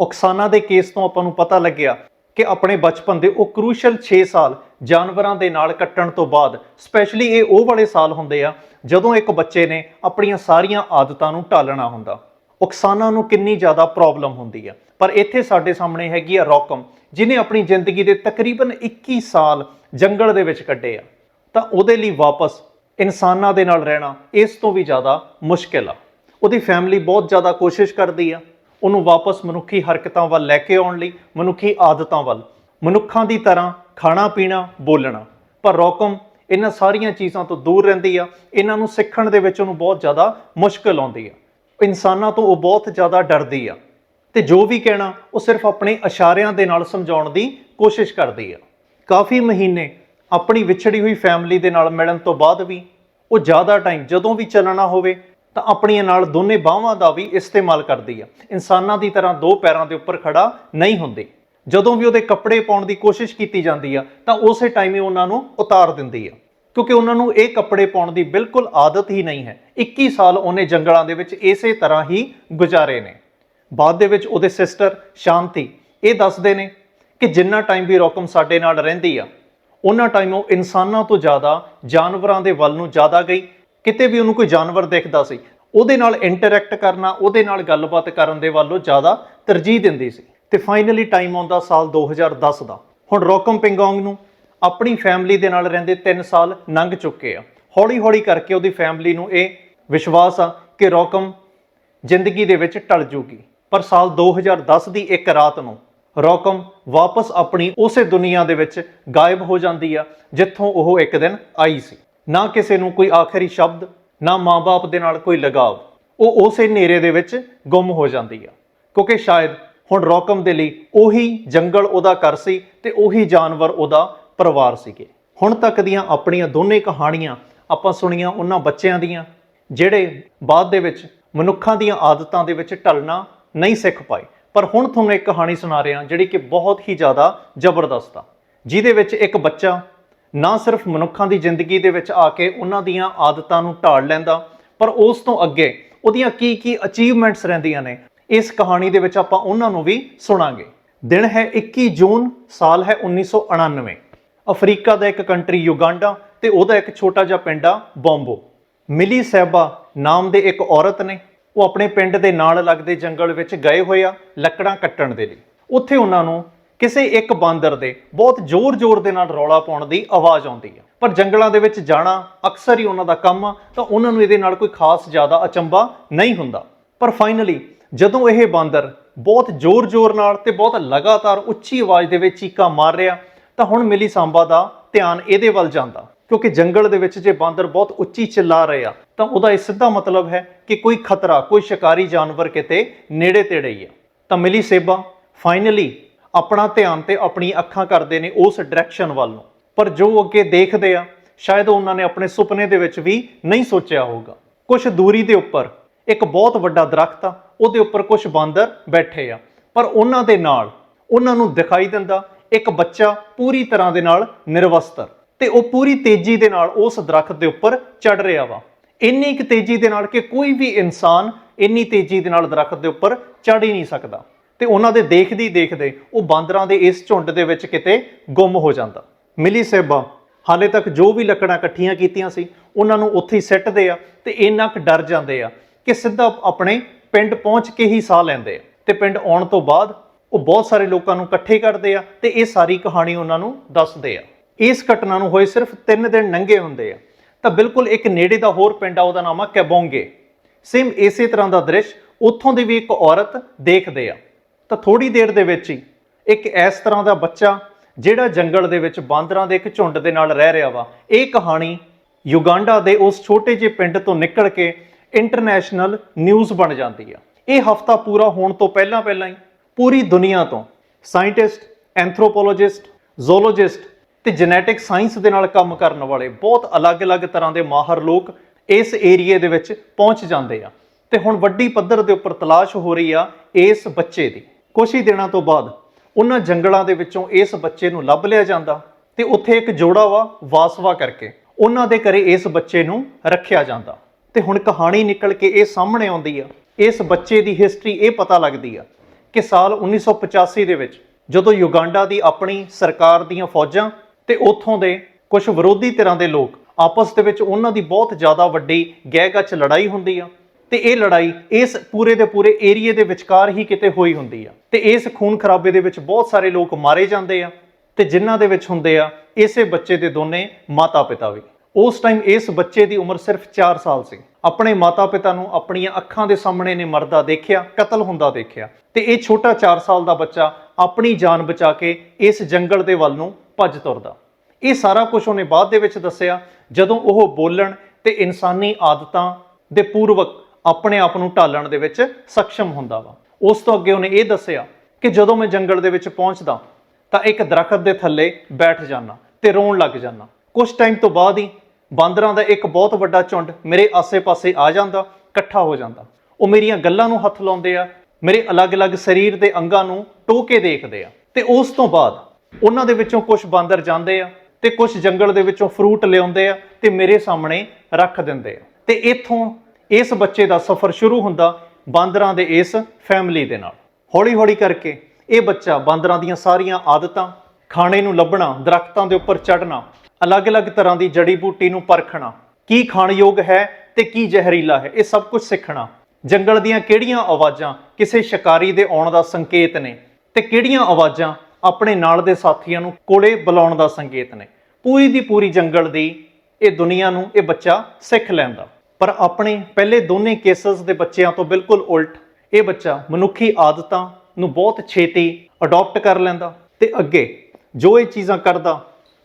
ਓਕਸਾਨਾ ਦੇ ਕੇਸ ਤੋਂ ਆਪਾਂ ਨੂੰ ਪਤਾ ਲੱਗਿਆ ਕਿ ਆਪਣੇ ਬਚਪਨ ਦੇ ਉਹ ਕ੍ਰੂਸ਼ਲ 6 ਸਾਲ ਜਾਨਵਰਾਂ ਦੇ ਨਾਲ ਕੱਟਣ ਤੋਂ ਬਾਅਦ, ਸਪੈਸ਼ਲੀ ਇਹ ਉਹ ਵਾਲੇ ਸਾਲ ਹੁੰਦੇ ਆ, ਜਦੋਂ ਇੱਕ ਬੱਚੇ ਨੇ ਆਪਣੀਆਂ ਸਾਰੀਆਂ ਆਦਤਾਂ ਨੂੰ ਢਾਲਣਾ ਹੁੰਦਾ। ਓਕਸਾਨਾ ਨੂੰ ਕਿੰਨੀ ਜ਼ਿਆਦਾ ਪ੍ਰੋਬਲਮ ਹੁੰਦੀ ਆ। ਪਰ ਇੱਥੇ ਸਾਡੇ ਸਾਹਮਣੇ ਹੈਗੀ ਆ ਰੌਕਮ ਜਿਨੇ ਆਪਣੀ ਜ਼ਿੰਦਗੀ ਦੇ ਤਕਰੀਬਨ 21 ਸਾਲ ਜੰਗਲ ਦੇ ਵਿੱਚ ਕੱਢੇ ਆ। ਤਾਂ ਉਹਦੇ ਲਈ ਵਾਪਸ ਇਨਸਾਨਾਂ ਦੇ ਨਾਲ ਰਹਿਣਾ ਇਸ ਤੋਂ ਵੀ ਜ਼ਿਆਦਾ ਮੁਸ਼ਕਿਲ ਆ। ਉਹਦੀ ਫੈਮਿਲੀ ਬਹੁਤ ਜ਼ਿਆਦਾ ਕੋਸ਼ਿਸ਼ ਕਰਦੀ ਆ। ਉਹਨੂੰ ਵਾਪਸ ਮਨੁੱਖੀ ਹਰਕਤਾਂ ਵੱਲ ਲੈ ਕੇ ਆਉਣ ਲਈ, ਮਨੁੱਖੀ ਆਦਤਾਂ ਵੱਲ। ਮਨੁੱਖਾਂ ਦੀ ਤਰ੍ਹਾਂ ਖਾਣਾ ਪੀਣਾ, ਬੋਲਣਾ। ਪਰ ਰੌਕਮ ਇਹਨਾਂ ਸਾਰੀਆਂ ਚੀਜ਼ਾਂ ਤੋਂ ਦੂਰ ਰਹਿੰਦੀ ਆ। ਇਹਨਾਂ ਨੂੰ ਸਿੱਖਣ ਦੇ ਵਿੱਚ ਉਹਨੂੰ ਬਹੁਤ ਜ਼ਿਆਦਾ ਮੁਸ਼ਕਲ ਆਉਂਦੀ ਆ। ਇਨਸਾਨਾਂ ਤੋਂ ਉਹ ਬਹੁਤ ਜ਼ਿਆਦਾ ਡਰਦੀ ਆ। ਤੇ ਜੋ ਵੀ ਕਹਿਣਾ, ਉਹ ਸਿਰਫ ਆਪਣੇ ਇਸ਼ਾਰਿਆਂ ਦੇ ਨਾਲ ਸਮਝਾਉਣ ਦੀ ਕੋਸ਼ਿਸ਼ ਕਰਦੀ ਆ। ਕਾਫੀ ਮਹੀਨੇ ਆਪਣੀ ਵਿਛੜੀ ਹੋਈ ਫੈਮਿਲੀ ਦੇ ਨਾਲ ਮਿਲਣ ਤੋਂ ਬਾਅਦ ਵੀ ਉਹ ਜ਼ਿਆਦਾ ਟਾਈਮ ਜਦੋਂ ਵੀ ਚੱਲਣਾ ਹੋਵੇ ਤਾਂ ਆਪਣੀਆਂ ਨਾਲ ਦੋਨੇ ਬਾਹਾਂ ਦਾ ਵੀ ਇਸਤੇਮਾਲ ਕਰਦੀ ਆ। ਇਨਸਾਨਾਂ ਦੀ ਤਰ੍ਹਾਂ ਦੋ ਪੈਰਾਂ ਦੇ ਉੱਪਰ ਖੜਾ ਨਹੀਂ ਹੁੰਦੀ। ਜਦੋਂ ਵੀ ਉਹਦੇ ਕੱਪੜੇ ਪਾਉਣ ਦੀ ਕੋਸ਼ਿਸ਼ ਕੀਤੀ ਜਾਂਦੀ ਆ, ਤਾਂ ਉਸੇ ਟਾਈਮ ਹੀ ਉਹਨਾਂ ਨੂੰ ਉਤਾਰ ਦਿੰਦੀ ਆ। ਕਿਉਂਕਿ ਉਹਨਾਂ ਨੂੰ ਇਹ ਕੱਪੜੇ ਪਾਉਣ ਦੀ ਬਿਲਕੁਲ ਆਦਤ ਹੀ ਨਹੀਂ ਹੈ। 21 ਸਾਲ ਉਹਨੇ ਜੰਗਲਾਂ ਦੇ ਵਿੱਚ ਇਸੇ ਤਰ੍ਹਾਂ ਹੀ ਗੁਜ਼ਾਰੇ ਨੇ। ਬਾਅਦ ਦੇ ਵਿੱਚ ਉਹਦੇ ਸਿਸਟਰ ਸ਼ਾਂਤੀ ਇਹ ਦੱਸਦੇ ਨੇ ਕਿ ਜਿੰਨਾ ਟਾਈਮ ਵੀ ਰੋਕਮ ਸਾਡੇ ਨਾਲ ਰਹਿੰਦੀ ਆ ਉਹਨਾਂ ਟਾਈਮ ਉਹ ਇਨਸਾਨਾਂ ਤੋਂ ਜ਼ਿਆਦਾ ਜਾਨਵਰਾਂ ਦੇ ਵੱਲ ਨੂੰ ਜ਼ਿਆਦਾ ਗਈ। ਕਿਤੇ ਵੀ ਉਹਨੂੰ ਕੋਈ ਜਾਨਵਰ ਦਿਖਦਾ ਸੀ, ਉਹਦੇ ਨਾਲ ਇੰਟਰੈਕਟ ਕਰਨਾ, ਉਹਦੇ ਨਾਲ ਗੱਲਬਾਤ ਕਰਨ ਦੇ ਵੱਲੋਂ ਜ਼ਿਆਦਾ ਤਰਜੀਹ ਦਿੰਦੀ ਸੀ। ਤੇ ਫਾਈਨਲੀ ਟਾਈਮ ਆਉਂਦਾ ਸਾਲ 2010 ਦਾ। ਹੁਣ ਰੋਕਮ ਪਿੰਗੋਂਗ ਨੂੰ ਆਪਣੀ ਫੈਮਿਲੀ ਦੇ ਨਾਲ ਰਹਿੰਦੇ 3 ਸਾਲ ਲੰਘ ਚੁੱਕੇ ਆ। ਹੌਲੀ ਹੌਲੀ ਕਰਕੇ ਉਹਦੀ ਫੈਮਿਲੀ ਨੂੰ ਇਹ ਵਿਸ਼ਵਾਸ ਆ ਕਿ ਰੋਕਮ ਜ਼ਿੰਦਗੀ ਦੇ ਵਿੱਚ ਟਲ ਜੂਗੀ। ਪਰ ਸਾਲ 2010 ਦੀ ਇੱਕ ਰਾਤ ਨੂੰ ਰੋਕਮ ਵਾਪਸ ਆਪਣੀ ਉਸੇ ਦੁਨੀਆ ਦੇ ਵਿੱਚ ਗਾਇਬ ਹੋ ਜਾਂਦੀ ਆ, ਜਿੱਥੋਂ ਉਹ ਇੱਕ ਦਿਨ ਆਈ ਸੀ। ਨਾ ਕਿਸੇ ਨੂੰ ਕੋਈ ਆਖਰੀ ਸ਼ਬਦ, ਨਾ ਮਾਪੇ ਦੇ ਨਾਲ ਕੋਈ ਲਗਾਵ। ਉਹ ਉਸੇ ਹਨੇਰੇ ਦੇ ਵਿੱਚ ਗੁੰਮ ਹੋ ਜਾਂਦੀ ਆ। ਕਿਉਂਕਿ ਸ਼ਾਇਦ ਹੁਣ ਰੋਕਮ ਦੇ ਲਈ ਉਹੀ ਜੰਗਲ ਉਹਦਾ ਘਰ ਸੀ ਤੇ ਉਹੀ ਜਾਨਵਰ ਉਹਦਾ ਪਰਿਵਾਰ ਸੀਗੇ। ਹੁਣ ਤੱਕ ਦੀਆਂ ਆਪਣੀਆਂ ਦੋਨੇ ਕਹਾਣੀਆਂ ਆਪਾਂ ਸੁਣੀਆਂ ਉਹਨਾਂ ਬੱਚਿਆਂ ਦੀਆਂ, ਜਿਹੜੇ ਬਾਅਦ ਦੇ ਵਿੱਚ ਮਨੁੱਖਾਂ ਦੀਆਂ ਆਦਤਾਂ ਦੇ ਵਿੱਚ ਢਲਣਾ ਨਹੀਂ ਸਿੱਖ ਪਾਏ। ਪਰ ਹੁਣ ਤੁਹਾਨੂੰ ਇੱਕ ਕਹਾਣੀ ਸੁਣਾ ਰਿਹਾ ਜਿਹੜੀ ਕਿ ਬਹੁਤ ਹੀ ਜ਼ਿਆਦਾ ਜ਼ਬਰਦਸਤ ਆ। ਜਿਹਦੇ ਵਿੱਚ ਇੱਕ ਬੱਚਾ ਨਾ ਸਿਰਫ ਮਨੁੱਖਾਂ ਦੀ ਜ਼ਿੰਦਗੀ ਦੇ ਵਿੱਚ ਆ ਕੇ ਉਹਨਾਂ ਦੀਆਂ ਆਦਤਾਂ ਨੂੰ ਢਾਲ ਲੈਂਦਾ, ਪਰ ਉਸ ਤੋਂ ਅੱਗੇ ਉਹਦੀਆਂ ਕੀ ਕੀ ਅਚੀਵਮੈਂਟਸ ਰਹਿੰਦੀਆਂ ਨੇ, ਇਸ ਕਹਾਣੀ ਦੇ ਵਿੱਚ ਆਪਾਂ ਉਹਨਾਂ ਨੂੰ ਵੀ ਸੁਣਾਂਗੇ। ਦਿਨ ਹੈ 21 ਜੂਨ, ਸਾਲ ਹੈ 1999 ਅਫਰੀਕਾ ਦਾ ਇੱਕ ਕੰਟਰੀ ਯੁਗਾਂਡਾ ਤੇ ਉਹਦਾ ਇੱਕ ਛੋਟਾ ਜਿਹਾ ਪਿੰਡ ਆ ਬੰਬੋ। ਮਿਲੀ ਸਹਿਬਾ ਨਾਮ ਦੇ ਇੱਕ ਔਰਤ ਨੇ ਉਹ ਆਪਣੇ ਪਿੰਡ ਦੇ ਨਾਲ ਲੱਗਦੇ ਜੰਗਲ ਵਿੱਚ ਗਏ ਹੋਏ ਆ ਲੱਕੜਾਂ ਕੱਟਣ ਦੇ ਲਈ। ਉੱਥੇ ਉਹਨਾਂ ਨੂੰ ਕਿਸੇ ਇੱਕ ਬਾਂਦਰ ਦੇ ਬਹੁਤ ਜ਼ੋਰ-ਜ਼ੋਰ ਦੇ ਨਾਲ ਰੌਲਾ ਪਾਉਣ ਦੀ ਆਵਾਜ਼ ਆਉਂਦੀ ਹੈ ਪਰ ਜੰਗਲਾਂ ਦੇ ਵਿੱਚ ਜਾਣਾ ਅਕਸਰ ਹੀ ਉਹਨਾਂ ਦਾ ਕੰਮ ਆ, ਤਾਂ ਉਹਨਾਂ ਨੂੰ ਇਹਦੇ ਨਾਲ ਕੋਈ ਖਾਸ ਜ਼ਿਆਦਾ ਅਚੰਭਾ ਨਹੀਂ ਹੁੰਦਾ। ਪਰ ਫਾਈਨਲੀ ਜਦੋਂ ਇਹ ਬਾਂਦਰ ਬਹੁਤ ਜ਼ੋਰ-ਜ਼ੋਰ ਨਾਲ ਤੇ ਬਹੁਤ ਲਗਾਤਾਰ ਉੱਚੀ ਆਵਾਜ਼ ਦੇ ਵਿੱਚ ਚੀਕਾਂ ਮਾਰ ਰਿਹਾ, ਤਾਂ ਹੁਣ ਮਿਲੀ ਸਾਂਬਾ ਦਾ ਧਿਆਨ ਇਹਦੇ ਵੱਲ ਜਾਂਦਾ। ਕਿਉਂਕਿ ਜੰਗਲ ਦੇ ਵਿੱਚ ਜੇ ਬਾਂਦਰ ਬਹੁਤ ਉੱਚੀ ਚਿੱਲਾ ਰਹੇ ਆ, ਤਾਂ ਉਹਦਾ ਇਹ ਸਿੱਧਾ ਮਤਲਬ ਹੈ ਕਿ ਕੋਈ ਖਤਰਾ, ਕੋਈ ਸ਼ਿਕਾਰੀ ਜਾਨਵਰ ਕਿਤੇ ਨੇੜੇ ਤੇੜੇ ਹੀ ਆ। ਤਾਂ ਮਿਲੀ ਸੇਬਾ। ਫਾਈਨਲੀ ਆਪਣਾ ਧਿਆਨ ਤੇ ਆਪਣੀ ਅੱਖਾਂ ਕਰਦੇ ਨੇ ਉਸ ਡਾਇਰੈਕਸ਼ਨ ਵੱਲ ਨੂੰ। ਪਰ ਜੋ ਅੱਗੇ ਦੇਖਦੇ ਆ, ਸ਼ਾਇਦ ਉਹਨਾਂ ਨੇ ਆਪਣੇ ਸੁਪਨੇ ਦੇ ਵਿੱਚ ਵੀ ਨਹੀਂ ਸੋਚਿਆ ਹੋਊਗਾ। ਕੁਝ ਦੂਰੀ ਦੇ ਉੱਪਰ ਇੱਕ ਬਹੁਤ ਵੱਡਾ ਦਰਖਤ ਆ, ਉਹਦੇ ਉੱਪਰ ਕੁਝ ਬਾਂਦਰ ਬੈਠੇ ਆ। ਪਰ ਉਹਨਾਂ ਦੇ ਨਾਲ, ਉਹਨਾਂ ਨੂੰ ਦਿਖਾਈ ਦਿੰਦਾ ਇੱਕ ਬੱਚਾ ਪੂਰੀ ਤਰ੍ਹਾਂ ਦੇ ਨਾਲ ਨਿਰਵਸਤਰ ਤੇ ਉਹ ਪੂਰੀ ਤੇਜ਼ੀ ਦੇ ਨਾਲ ਉਸ ਦਰਖਤ ਦੇ ਉੱਪਰ ਚੜ ਰਿਹਾ ਵਾ। ਇੰਨੀ ਕੁ ਤੇਜ਼ੀ ਦੇ ਨਾਲ ਕਿ ਕੋਈ ਵੀ ਇਨਸਾਨ ਇੰਨੀ ਤੇਜ਼ੀ ਦੇ ਨਾਲ ਦਰਖਤ ਦੇ ਉੱਪਰ ਚੜ ਹੀ ਨਹੀਂ ਸਕਦਾ। ਤੇ ਉਹਨਾਂ ਦੇ ਦੇਖਦੀ ਦੇਖਦੇ ਉਹ ਬਾਂਦਰਾਂ ਦੇ ਇਸ ਝੁੰਡ ਦੇ ਵਿੱਚ ਕਿਤੇ ਗੁੰਮ ਹੋ ਜਾਂਦਾ। ਮਿਲੀ ਸੇਬਾ, ਹਾਲੇ ਤੱਕ ਜੋ ਵੀ ਲੱਕੜਾਂ ਇਕੱਠੀਆਂ ਕੀਤੀਆਂ ਸੀ, ਉਹਨਾਂ ਨੂੰ ਉੱਥੇ ਹੀ ਸਿੱਟਦੇ ਆ ਤੇ ਇੰਨਾ ਕੁ ਡਰ ਜਾਂਦੇ ਆ ਕਿ ਸਿੱਧਾ ਆਪਣੇ ਪਿੰਡ ਪਹੁੰਚ ਕੇ ਹੀ ਸਾਹ ਲੈਂਦੇ ਆ। ਤੇ ਪਿੰਡ ਆਉਣ ਤੋਂ ਬਾਅਦ ਉਹ ਬਹੁਤ ਸਾਰੇ ਲੋਕਾਂ ਨੂੰ ਇਕੱਠੇ ਕਰਦੇ ਆ ਤੇ ਇਹ ਸਾਰੀ ਕਹਾਣੀ ਉਹਨਾਂ ਨੂੰ ਦੱਸਦੇ ਆ। ਇਸ ਘਟਨਾ ਨੂੰ ਹੋਏ ਸਿਰਫ 3 ਦਿਨ ਨੰਗੇ ਹੁੰਦੇ ਆ। ਤਾਂ ਬਿਲਕੁਲ ਇੱਕ ਨੇੜੇ ਦਾ ਹੋਰ ਪਿੰਡ ਆ, ਉਹਦਾ ਨਾਮ ਆ ਕੈਬੋਂਗੇ। ਸੇਮ ਇਸੇ ਤਰ੍ਹਾਂ ਦਾ ਦ੍ਰਿਸ਼, ਉੱਥੋਂ ਦੀ ਵੀ ਇੱਕ ਔਰਤ ਦੇਖਦੇ ਆ। ਤਾਂ ਥੋੜੀ ਦੇਰ ਦੇ ਵਿੱਚ ਹੀ ਇੱਕ ਇਸ ਤਰ੍ਹਾਂ ਦਾ ਬੱਚਾ, ਜਿਹੜਾ ਜੰਗਲ ਦੇ ਵਿੱਚ ਬਾਂਦਰਾਂ ਦੇ ਇੱਕ ਝੁੰਡ ਦੇ ਨਾਲ ਰਹਿ ਰਿਹਾ ਵਾ। ਇਹ ਕਹਾਣੀ ਯੁਗਾਂਡਾ ਦੇ ਉਸ ਛੋਟੇ ਜਿਹੇ ਪਿੰਡ ਤੋਂ ਨਿਕਲ ਕੇ ਇੰਟਰਨੈਸ਼ਨਲ ਨਿਊਜ਼ ਬਣ ਜਾਂਦੀ ਆ। ਇਹ ਹਫਤਾ ਪੂਰਾ ਹੋਣ ਤੋਂ ਪਹਿਲਾਂ ਪਹਿਲਾਂ ਹੀ ਪੂਰੀ ਦੁਨੀਆ ਤੋਂ ਸਾਇੰਟਿਸਟ, ਐਂਥਰੋਪੋਲੋਜਿਸਟ, ਜ਼ੂਲੋਜਿਸਟ ਤੇ ਜੈਨੇਟਿਕ ਸਾਇੰਸ ਦੇ ਨਾਲ ਕੰਮ ਕਰਨ ਵਾਲੇ ਬਹੁਤ ਅਲੱਗ-ਅਲੱਗ ਤਰ੍ਹਾਂ ਦੇ ਮਾਹਰ ਲੋਕ ਇਸ ਏਰੀਏ ਦੇ ਵਿੱਚ ਪਹੁੰਚ ਜਾਂਦੇ ਆ। ਤੇ ਹੁਣ ਵੱਡੀ ਪੱਧਰ ਦੇ ਉੱਪਰ ਤਲਾਸ਼ ਹੋ ਰਹੀ ਆ ਇਸ ਬੱਚੇ ਦੀ। ਕੁਛ ਹੀ ਦਿਨਾਂ ਤੋਂ ਬਾਅਦ ਉਹਨਾਂ ਜੰਗਲਾਂ ਦੇ ਵਿੱਚੋਂ ਇਸ ਬੱਚੇ ਨੂੰ ਲੱਭ ਲਿਆ ਜਾਂਦਾ ਤੇ ਉੱਥੇ ਇੱਕ ਜੋੜਾ ਵਾ ਵਾਸਵਾ ਕਰਕੇ ਉਹਨਾਂ ਦੇ ਘਰੇ ਇਸ ਬੱਚੇ ਨੂੰ ਰੱਖਿਆ ਜਾਂਦਾ। ਤੇ ਹੁਣ ਕਹਾਣੀ ਨਿਕਲ ਕੇ ਇਹ ਸਾਹਮਣੇ ਆਉਂਦੀ ਆ। ਇਸ ਬੱਚੇ ਦੀ ਹਿਸਟਰੀ ਇਹ ਪਤਾ ਲੱਗਦੀ ਆ ਕਿ ਸਾਲ 1985 ਦੇ ਵਿੱਚ ਜਦੋਂ ਯੁਗਾਂਡਾ ਦੀ ਆਪਣੀ ਸਰਕਾਰ ਦੀਆਂ ਫੌਜਾਂ ਤੇ ਉੱਥੋਂ ਦੇ ਕੁਝ ਵਿਰੋਧੀ ਧਿਰਾਂ ਦੇ ਲੋਕ ਆਪਸ ਦੇ ਵਿੱਚ ਉਹਨਾਂ ਦੀ ਬਹੁਤ ਜ਼ਿਆਦਾ ਵੱਡੀ ਗਹਿ-ਗੱਚ ਲੜਾਈ ਹੁੰਦੀ ਆ ਤੇ ਇਹ ਲੜਾਈ ਇਸ ਪੂਰੇ ਦੇ ਪੂਰੇ ਏਰੀਏ ਦੇ ਵਿਚਕਾਰ ਹੀ ਕਿਤੇ ਹੋਈ ਹੁੰਦੀ ਆ ਤੇ ਇਸ ਖੂਨ ਖਰਾਬੇ ਦੇ ਵਿੱਚ ਬਹੁਤ ਸਾਰੇ ਲੋਕ ਮਾਰੇ ਜਾਂਦੇ ਆ ਤੇ ਜਿਨ੍ਹਾਂ ਦੇ ਵਿੱਚ ਹੁੰਦੇ ਆ ਇਸੇ ਬੱਚੇ ਦੇ ਦੋਨੇ ਮਾਤਾ-ਪਿਤਾ ਵੀ। ਉਸ ਟਾਈਮ ਇਸ ਬੱਚੇ ਦੀ ਉਮਰ ਸਿਰਫ 4 ਸਾਲ ਸੀ। ਆਪਣੇ ਮਾਤਾ-ਪਿਤਾ ਨੂੰ ਆਪਣੀਆਂ ਅੱਖਾਂ ਦੇ ਸਾਹਮਣੇ ਨੇ ਮਰਦਾ ਦੇਖਿਆ, ਕਤਲ ਹੁੰਦਾ ਦੇਖਿਆ ਤੇ ਇਹ ਛੋਟਾ 4 ਸਾਲ ਦਾ ਬੱਚਾ ਆਪਣੀ ਜਾਨ ਬਚਾ ਕੇ ਇਸ ਜੰਗਲ ਦੇ ਵੱਲ ਨੂੰ ਭੱਜ ਤੁਰਦਾ। ਇਹ ਸਾਰਾ ਕੁਝ ਉਹਨੇ ਬਾਅਦ ਦੇ ਵਿੱਚ ਦੱਸਿਆ, ਜਦੋਂ ਉਹ ਬੋਲਣ ਤੇ ਇਨਸਾਨੀ ਆਦਤਾਂ ਦੇ ਪੂਰਵਕ ਆਪਣੇ ਆਪ ਨੂੰ ਢਾਲਣ ਦੇ ਵਿੱਚ ਸક્ષਮ ਹੁੰਦਾ ਵਾ। ਉਸ ਤੋਂ ਅੱਗੇ ਉਹਨੇ ਇਹ ਦੱਸਿਆ ਕਿ ਜਦੋਂ ਮੈਂ ਜੰਗਲ ਦੇ ਵਿੱਚ ਪਹੁੰਚਦਾ, ਤਾਂ ਇੱਕ ਦਰਖਤ ਦੇ ਥੱਲੇ ਬੈਠ ਜਾਣਾ ਤੇ ਰੋਣ ਲੱਗ ਜਾਣਾ ਕੁਝ ਟਾਈਮ ਤੋਂ ਬਾਅਦ ਹੀ ਬਾਂਦਰਾਂ ਦਾ ਇੱਕ ਬਹੁਤ ਵੱਡਾ ਝੁੰਡ ਮੇਰੇ ਆਸੇ-ਪਾਸੇ ਆ ਜਾਂਦਾ, ਇਕੱਠਾ ਹੋ ਜਾਂਦਾ। ਉਹ ਮੇਰੀਆਂ ਗੱਲਾਂ ਨੂੰ ਹੱਥ ਲਾਉਂਦੇ ਆ ਮੇਰੇ ਅਲੱਗ-ਅਲੱਗ ਸਰੀਰ ਦੇ ਅੰਗਾਂ ਨੂੰ ਟੋਕੇ ਦੇਖਦੇ ਆ ਤੇ ਉਸ ਤੋਂ ਬਾਅਦ ਉਹਨਾਂ ਦੇ ਵਿੱਚੋਂ ਕੁਝ ਬਾਂਦਰ ਜਾਂਦੇ ਆ ਤੇ ਕੁਝ ਜੰਗਲ ਦੇ ਵਿੱਚੋਂ ਫਰੂਟ ਲਿਆਉਂਦੇ ਆ ਤੇ ਮੇਰੇ ਸਾਹਮਣੇ ਰੱਖ ਦਿੰਦੇ ਆ। ਤੇ ਇੱਥੋਂ ਇਸ ਬੱਚੇ ਦਾ ਸਫ਼ਰ ਸ਼ੁਰੂ ਹੁੰਦਾ ਬਾਂਦਰਾਂ ਦੇ ਇਸ ਫੈਮਿਲੀ ਦੇ ਨਾਲ। ਹੌਲੀ-ਹੌਲੀ ਕਰਕੇ ਇਹ ਬੱਚਾ ਬਾਂਦਰਾਂ ਦੀਆਂ ਸਾਰੀਆਂ ਆਦਤਾਂ, ਖਾਣੇ ਨੂੰ ਲੱਭਣਾ, ਦਰਖਤਾਂ ਦੇ ਉੱਪਰ ਚੜ੍ਹਨਾ, ਅਲੱਗ-ਅਲੱਗ ਤਰ੍ਹਾਂ ਦੀ ਜੜੀ ਬੂਟੀ ਨੂੰ ਪਰਖਣਾ, ਕੀ ਖਾਣਯੋਗ ਹੈ ਤੇ ਕੀ ਜ਼ਹਿਰੀਲਾ ਹੈ, ਇਹ ਸਭ ਕੁਝ ਸਿੱਖਣਾ ਜੰਗਲ ਦੀਆਂ ਕਿਹੜੀਆਂ ਆਵਾਜ਼ਾਂ ਕਿਸੇ ਸ਼ਿਕਾਰੀ ਦੇ ਆਉਣ ਦਾ ਸੰਕੇਤ ਨੇ ਤੇ ਕਿਹੜੀਆਂ ਆਵਾਜ਼ਾਂ ਆਪਣੇ ਨਾਲ ਦੇ ਸਾਥੀਆਂ ਨੂੰ ਕੋਲੇ ਬੁਲਾਉਣ ਦਾ ਸੰਕੇਤ ਨੇ? ਪੂਰੀ ਦੀ ਪੂਰੀ ਜੰਗਲ ਦੀ ਇਹ ਦੁਨੀਆ ਨੂੰ ਇਹ ਬੱਚਾ ਸਿੱਖ ਲੈਂਦਾ। ਪਰ ਆਪਣੇ ਪਹਿਲੇ ਦੋਨੇ ਕੇਸਸ ਦੇ ਬੱਚਿਆਂ ਤੋਂ ਬਿਲਕੁਲ ਉਲਟ ਇਹ ਬੱਚਾ ਮਨੁੱਖੀ ਆਦਤਾਂ ਨੂੰ ਬਹੁਤ ਛੇਤੀ ਅਡਾਪਟ ਕਰ ਲੈਂਦਾ ਤੇ ਅੱਗੇ ਜੋ ਇਹ ਚੀਜ਼ਾਂ ਕਰਦਾ,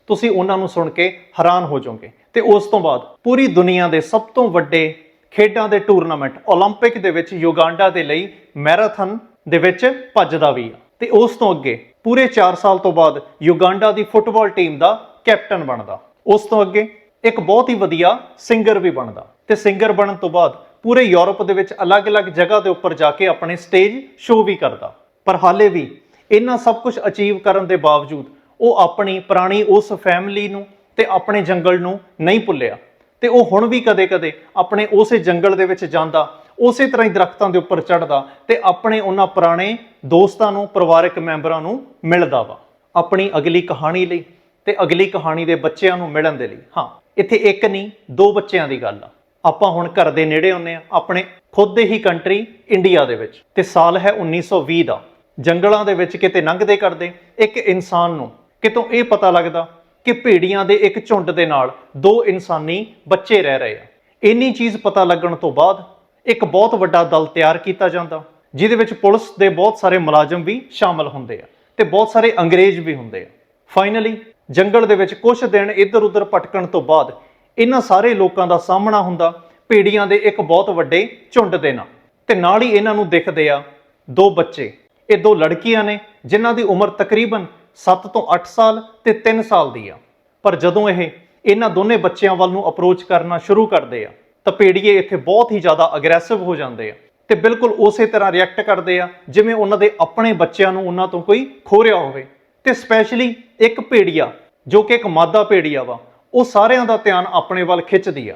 ਤੁਸੀਂ ਉਹਨਾਂ ਨੂੰ ਸੁਣ ਕੇ ਹੈਰਾਨ ਹੋ ਜਾਓਗੇ। ਤੇ ਉਸ ਤੋਂ ਬਾਅਦ ਪੂਰੀ ਦੁਨੀਆ ਦੇ ਸਭ ਤੋਂ ਵੱਡੇ ਖੇਡਾਂ ਦੇ ਟੂਰਨਾਮੈਂਟ 올림픽 ਦੇ ਵਿੱਚ ਯੁਗਾਂਡਾ ਦੇ ਲਈ ਮੈਰਾਥਨ ਦੇ ਵਿੱਚ ਭੱਜਦਾ ਵੀ ਆ ਤੇ ਉਸ ਤੋਂ ਅੱਗੇ ਪੂਰੇ 4 ਸਾਲ ਤੋਂ ਬਾਅਦ ਯੁਗਾਂਡਾ ਦੀ ਫੁੱਟਬਾਲ ਟੀਮ ਦਾ ਕੈਪਟਨ ਬਣਦਾ ਉਸ ਤੋਂ ਅੱਗੇ ਇੱਕ ਬਹੁਤ ਹੀ ਵਧੀਆ ਸਿੰਗਰ ਵੀ ਬਣਦਾ ਤੇ ਸਿੰਗਰ ਬਣਨ ਤੋਂ ਬਾਅਦ ਪੂਰੇ ਯੂਰਪ ਦੇ ਵਿੱਚ ਅਲੱਗ-ਅਲੱਗ ਜਗ੍ਹਾ ਦੇ ਉੱਪਰ ਜਾ ਕੇ ਆਪਣੇ ਸਟੇਜ ਸ਼ੋਅ ਵੀ ਕਰਦਾ ਪਰ ਹਾਲੇ ਵੀ ਇਹਨਾਂ ਸਭ ਕੁਝ ਅਚੀਵ ਕਰਨ ਦੇ ਬਾਵਜੂਦ ਉਹ ਆਪਣੀ ਪੁਰਾਣੀ ਉਸ ਫੈਮਿਲੀ ਨੂੰ ਤੇ ਆਪਣੇ ਜੰਗਲ ਨੂੰ ਨਹੀਂ ਭੁੱਲਿਆ ਤੇ ਉਹ ਹੁਣ ਵੀ ਕਦੇ-ਕਦੇ ਆਪਣੇ ਉਸੇ ਜੰਗਲ ਦੇ ਵਿੱਚ ਜਾਂਦਾ, ਉਸੇ ਤਰ੍ਹਾਂ ਹੀ ਦਰਖਤਾਂ ਦੇ ਉੱਪਰ ਚੜ੍ਹਦਾ ਤੇ ਆਪਣੇ ਉਹਨਾਂ ਪੁਰਾਣੇ ਦੋਸਤਾਂ ਨੂੰ, ਪਰਿਵਾਰਕ ਮੈਂਬਰਾਂ ਨੂੰ ਮਿਲਦਾ ਵਾ ਆਪਣੀ ਅਗਲੀ ਕਹਾਣੀ ਲਈ ਤੇ ਅਗਲੀ ਕਹਾਣੀ ਦੇ ਬੱਚਿਆਂ ਨੂੰ ਮਿਲਣ ਦੇ ਲਈ। ਹਾਂ, ਇੱਥੇ ਇੱਕ ਨਹੀਂ, ਦੋ ਬੱਚਿਆਂ ਦੀ ਗੱਲ ਆ। ਆਪਾਂ ਹੁਣ ਘਰ ਦੇ ਨੇੜੇ ਹੁੰਨੇ ਆ ਆਪਣੇ ਖੁਦ ਦੇ ਹੀ ਕੰਟਰੀ ਇੰਡੀਆ ਦੇ ਵਿੱਚ ਤੇ ਸਾਲ ਹੈ 1920 ਦਾ। ਜੰਗਲਾਂ ਦੇ ਵਿੱਚ ਕਿਤੇ ਲੰਘਦੇ ਕਰਦੇ ਇੱਕ ਇਨਸਾਨ ਨੂੰ ਕਿਤੋਂ ਇਹ ਪਤਾ ਲੱਗਦਾ ਕਿ ਭੇੜੀਆਂ ਦੇ ਇੱਕ ਝੁੰਡ ਦੇ ਨਾਲ ਦੋ ਇਨਸਾਨੀ ਬੱਚੇ ਰਹਿ ਰਹੇ ਆ। ਇੰਨੀ ਚੀਜ਼ ਪਤਾ ਲੱਗਣ ਤੋਂ ਬਾਅਦ ਇੱਕ ਬਹੁਤ ਵੱਡਾ ਦਲ ਤਿਆਰ ਕੀਤਾ ਜਾਂਦਾ, ਜਿਹਦੇ ਵਿੱਚ ਪੁਲਿਸ ਦੇ ਬਹੁਤ ਸਾਰੇ ਮੁਲਾਜ਼ਮ ਵੀ ਸ਼ਾਮਲ ਹੁੰਦੇ ਆ ਤੇ ਬਹੁਤ ਸਾਰੇ ਅੰਗਰੇਜ਼ ਵੀ ਹੁੰਦੇ ਆ। ਫਾਈਨਲੀ ਜੰਗਲ ਦੇ ਵਿੱਚ ਕੁਝ ਦਿਨ ਇੱਧਰ ਉੱਧਰ ਭਟਕਣ ਤੋਂ ਬਾਅਦ ਇਹਨਾਂ ਸਾਰੇ ਲੋਕਾਂ ਦਾ ਸਾਹਮਣਾ ਹੁੰਦਾ ਭੇੜੀਆਂ ਦੇ ਇੱਕ ਬਹੁਤ ਵੱਡੇ ਝੁੰਡ ਦੇ ਨਾਲ। ਤੇ ਨਾਲ ਹੀ ਇਹਨਾਂ ਨੂੰ ਦਿਖਦੇ ਆ ਦੋ ਬੱਚੇ। ਇਹ ਦੋ ਲੜਕੀਆਂ ਨੇ, ਜਿਨ੍ਹਾਂ ਦੀ ਉਮਰ ਤਕਰੀਬਨ 7 ਤੋਂ 8 ਸਾਲ ਤੇ 3 ਸਾਲ ਦੀ ਆ। ਪਰ ਜਦੋਂ ਇਹ ਇਹਨਾਂ ਦੋਨੇ ਬੱਚਿਆਂ ਵੱਲ ਨੂੰ ਅਪਰੋਚ ਕਰਨਾ ਸ਼ੁਰੂ ਕਰਦੇ ਆ, ਤਾਂ ਭੇੜੀਏ ਇੱਥੇ ਬਹੁਤ ਹੀ ਜ਼ਿਆਦਾ ਅਗਰੈਸਿਵ ਹੋ ਜਾਂਦੇ ਆ ਤੇ ਬਿਲਕੁਲ ਉਸੇ ਤਰ੍ਹਾਂ ਰਿਐਕਟ ਕਰਦੇ ਆ, ਜਿਵੇਂ ਉਹਨਾਂ ਦੇ ਆਪਣੇ ਬੱਚਿਆਂ ਨੂੰ ਉਹਨਾਂ ਤੋਂ ਕੋਈ ਖੋ ਰਿਹਾ ਹੋਵੇ। ਤੇ ਸਪੈਸ਼ਲੀ ਇੱਕ ਭੇੜੀਆ, ਜੋ ਕਿ ਇੱਕ ਮਾਦਾ ਭੇੜੀਆ ਵਾ, ਉਹ ਸਾਰਿਆਂ ਦਾ ਧਿਆਨ ਆਪਣੇ ਵੱਲ ਖਿੱਚਦੀ ਆ।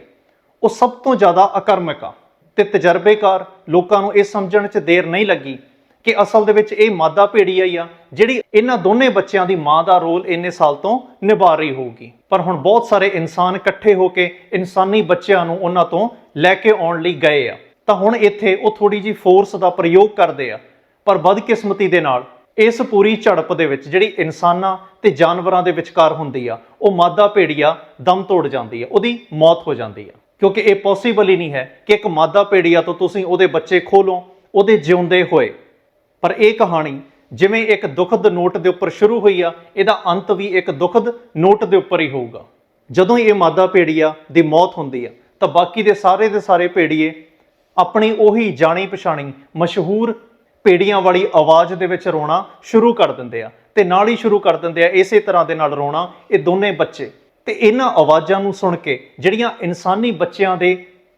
ਉਹ ਸਭ ਤੋਂ ਜ਼ਿਆਦਾ ਅਕਰਮਕ ਆ ਤੇ ਤਜਰਬੇਕਾਰ ਲੋਕਾਂ ਨੂੰ ਇਹ ਸਮਝਣ 'ਚ ਦੇਰ ਨਹੀਂ ਲੱਗੀ ਕਿ ਅਸਲ ਦੇ ਵਿੱਚ ਇਹ ਮਾਦਾ ਭੇੜੀਆ ਹੀ ਆ, ਜਿਹੜੀ ਇਹਨਾਂ ਦੋਨੇ ਬੱਚਿਆਂ ਦੀ ਮਾਂ ਦਾ ਰੋਲ ਇੰਨੇ ਸਾਲ ਤੋਂ ਨਿਭਾ ਰਹੀ ਹੋਊਗੀ। ਪਰ ਹੁਣ ਬਹੁਤ ਸਾਰੇ ਇਨਸਾਨ ਇਕੱਠੇ ਹੋ ਕੇ ਇਨਸਾਨੀ ਬੱਚਿਆਂ ਨੂੰ ਉਹਨਾਂ ਤੋਂ ਲੈ ਕੇ ਆਉਣ ਲਈ ਗਏ ਆ। ਤਾਂ ਹੁਣ ਇੱਥੇ ਉਹ ਥੋੜੀ ਜੀ ਫੋਰਸ ਦਾ ਪ੍ਰਯੋਗ ਕਰਦੇ ਆ। ਪਰ ਬਦਕਿਸਮਤੀ ਦੇ ਨਾਲ ਇਸ ਪੂਰੀ ਝੜਪ ਦੇ ਵਿੱਚ ਜਿਹੜੀ ਇਨਸਾਨਾਂ ਤੇ ਜਾਨਵਰਾਂ ਦੇ ਵਿਚਕਾਰ ਹੁੰਦੀ ਆ, ਉਹ ਮਾਦਾ ਭੇੜੀਆ ਦਮ ਤੋੜ ਜਾਂਦੀ ਆ, ਉਹਦੀ ਮੌਤ ਹੋ ਜਾਂਦੀ ਆ। ਕਿਉਂਕਿ ਇਹ ਪੋਸੀਬਲ ਹੀ ਨਹੀਂ ਹੈ ਕਿ ਇੱਕ ਮਾਦਾ ਭੇੜੀਆ ਤੋਂ ਤੁਸੀਂ ਉਹਦੇ ਬੱਚੇ ਖੋਲੋ, ਉਹਦੇ ਜਿਉਂਦੇ ਹੋਏ ਪਰ ਇਹ ਕਹਾਣੀ ਜਿਵੇਂ ਇੱਕ ਦੁਖਦ ਨੋਟ ਦੇ ਉੱਪਰ ਸ਼ੁਰੂ ਹੋਈ ਆ, ਇਹਦਾ ਅੰਤ ਵੀ ਇੱਕ ਦੁਖਦ ਨੋਟ ਦੇ ਉੱਪਰ ਹੀ ਹੋਊਗਾ। ਜਦੋਂ ਇਹ ਮਾਦਾ ਭੇੜੀਆ ਦੀ ਮੌਤ ਹੁੰਦੀ ਆ, ਤਾਂ ਬਾਕੀ ਦੇ ਸਾਰੇ ਦੇ ਸਾਰੇ ਭੇੜੀਏ ਆਪਣੀ ਉਹੀ ਜਾਣੀ ਪਛਾਣੀ ਮਸ਼ਹੂਰ ਭੇੜੀਆਂ ਵਾਲੀ ਆਵਾਜ਼ ਦੇ ਵਿੱਚ ਰੋਣਾ ਸ਼ੁਰੂ ਕਰ ਦਿੰਦੇ ਆ ਤੇ ਨਾਲ ਹੀ ਸ਼ੁਰੂ ਕਰ ਦਿੰਦੇ ਆ ਇਸੇ ਤਰ੍ਹਾਂ ਦੇ ਨਾਲ ਰੋਣਾ ਇਹ ਦੋਨੇ ਬੱਚੇ। ਤੇ ਇਹਨਾਂ ਆਵਾਜ਼ਾਂ ਨੂੰ ਸੁਣ ਕੇ ਜਿਹੜੀਆਂ ਇਨਸਾਨੀ ਬੱਚਿਆਂ ਦੇ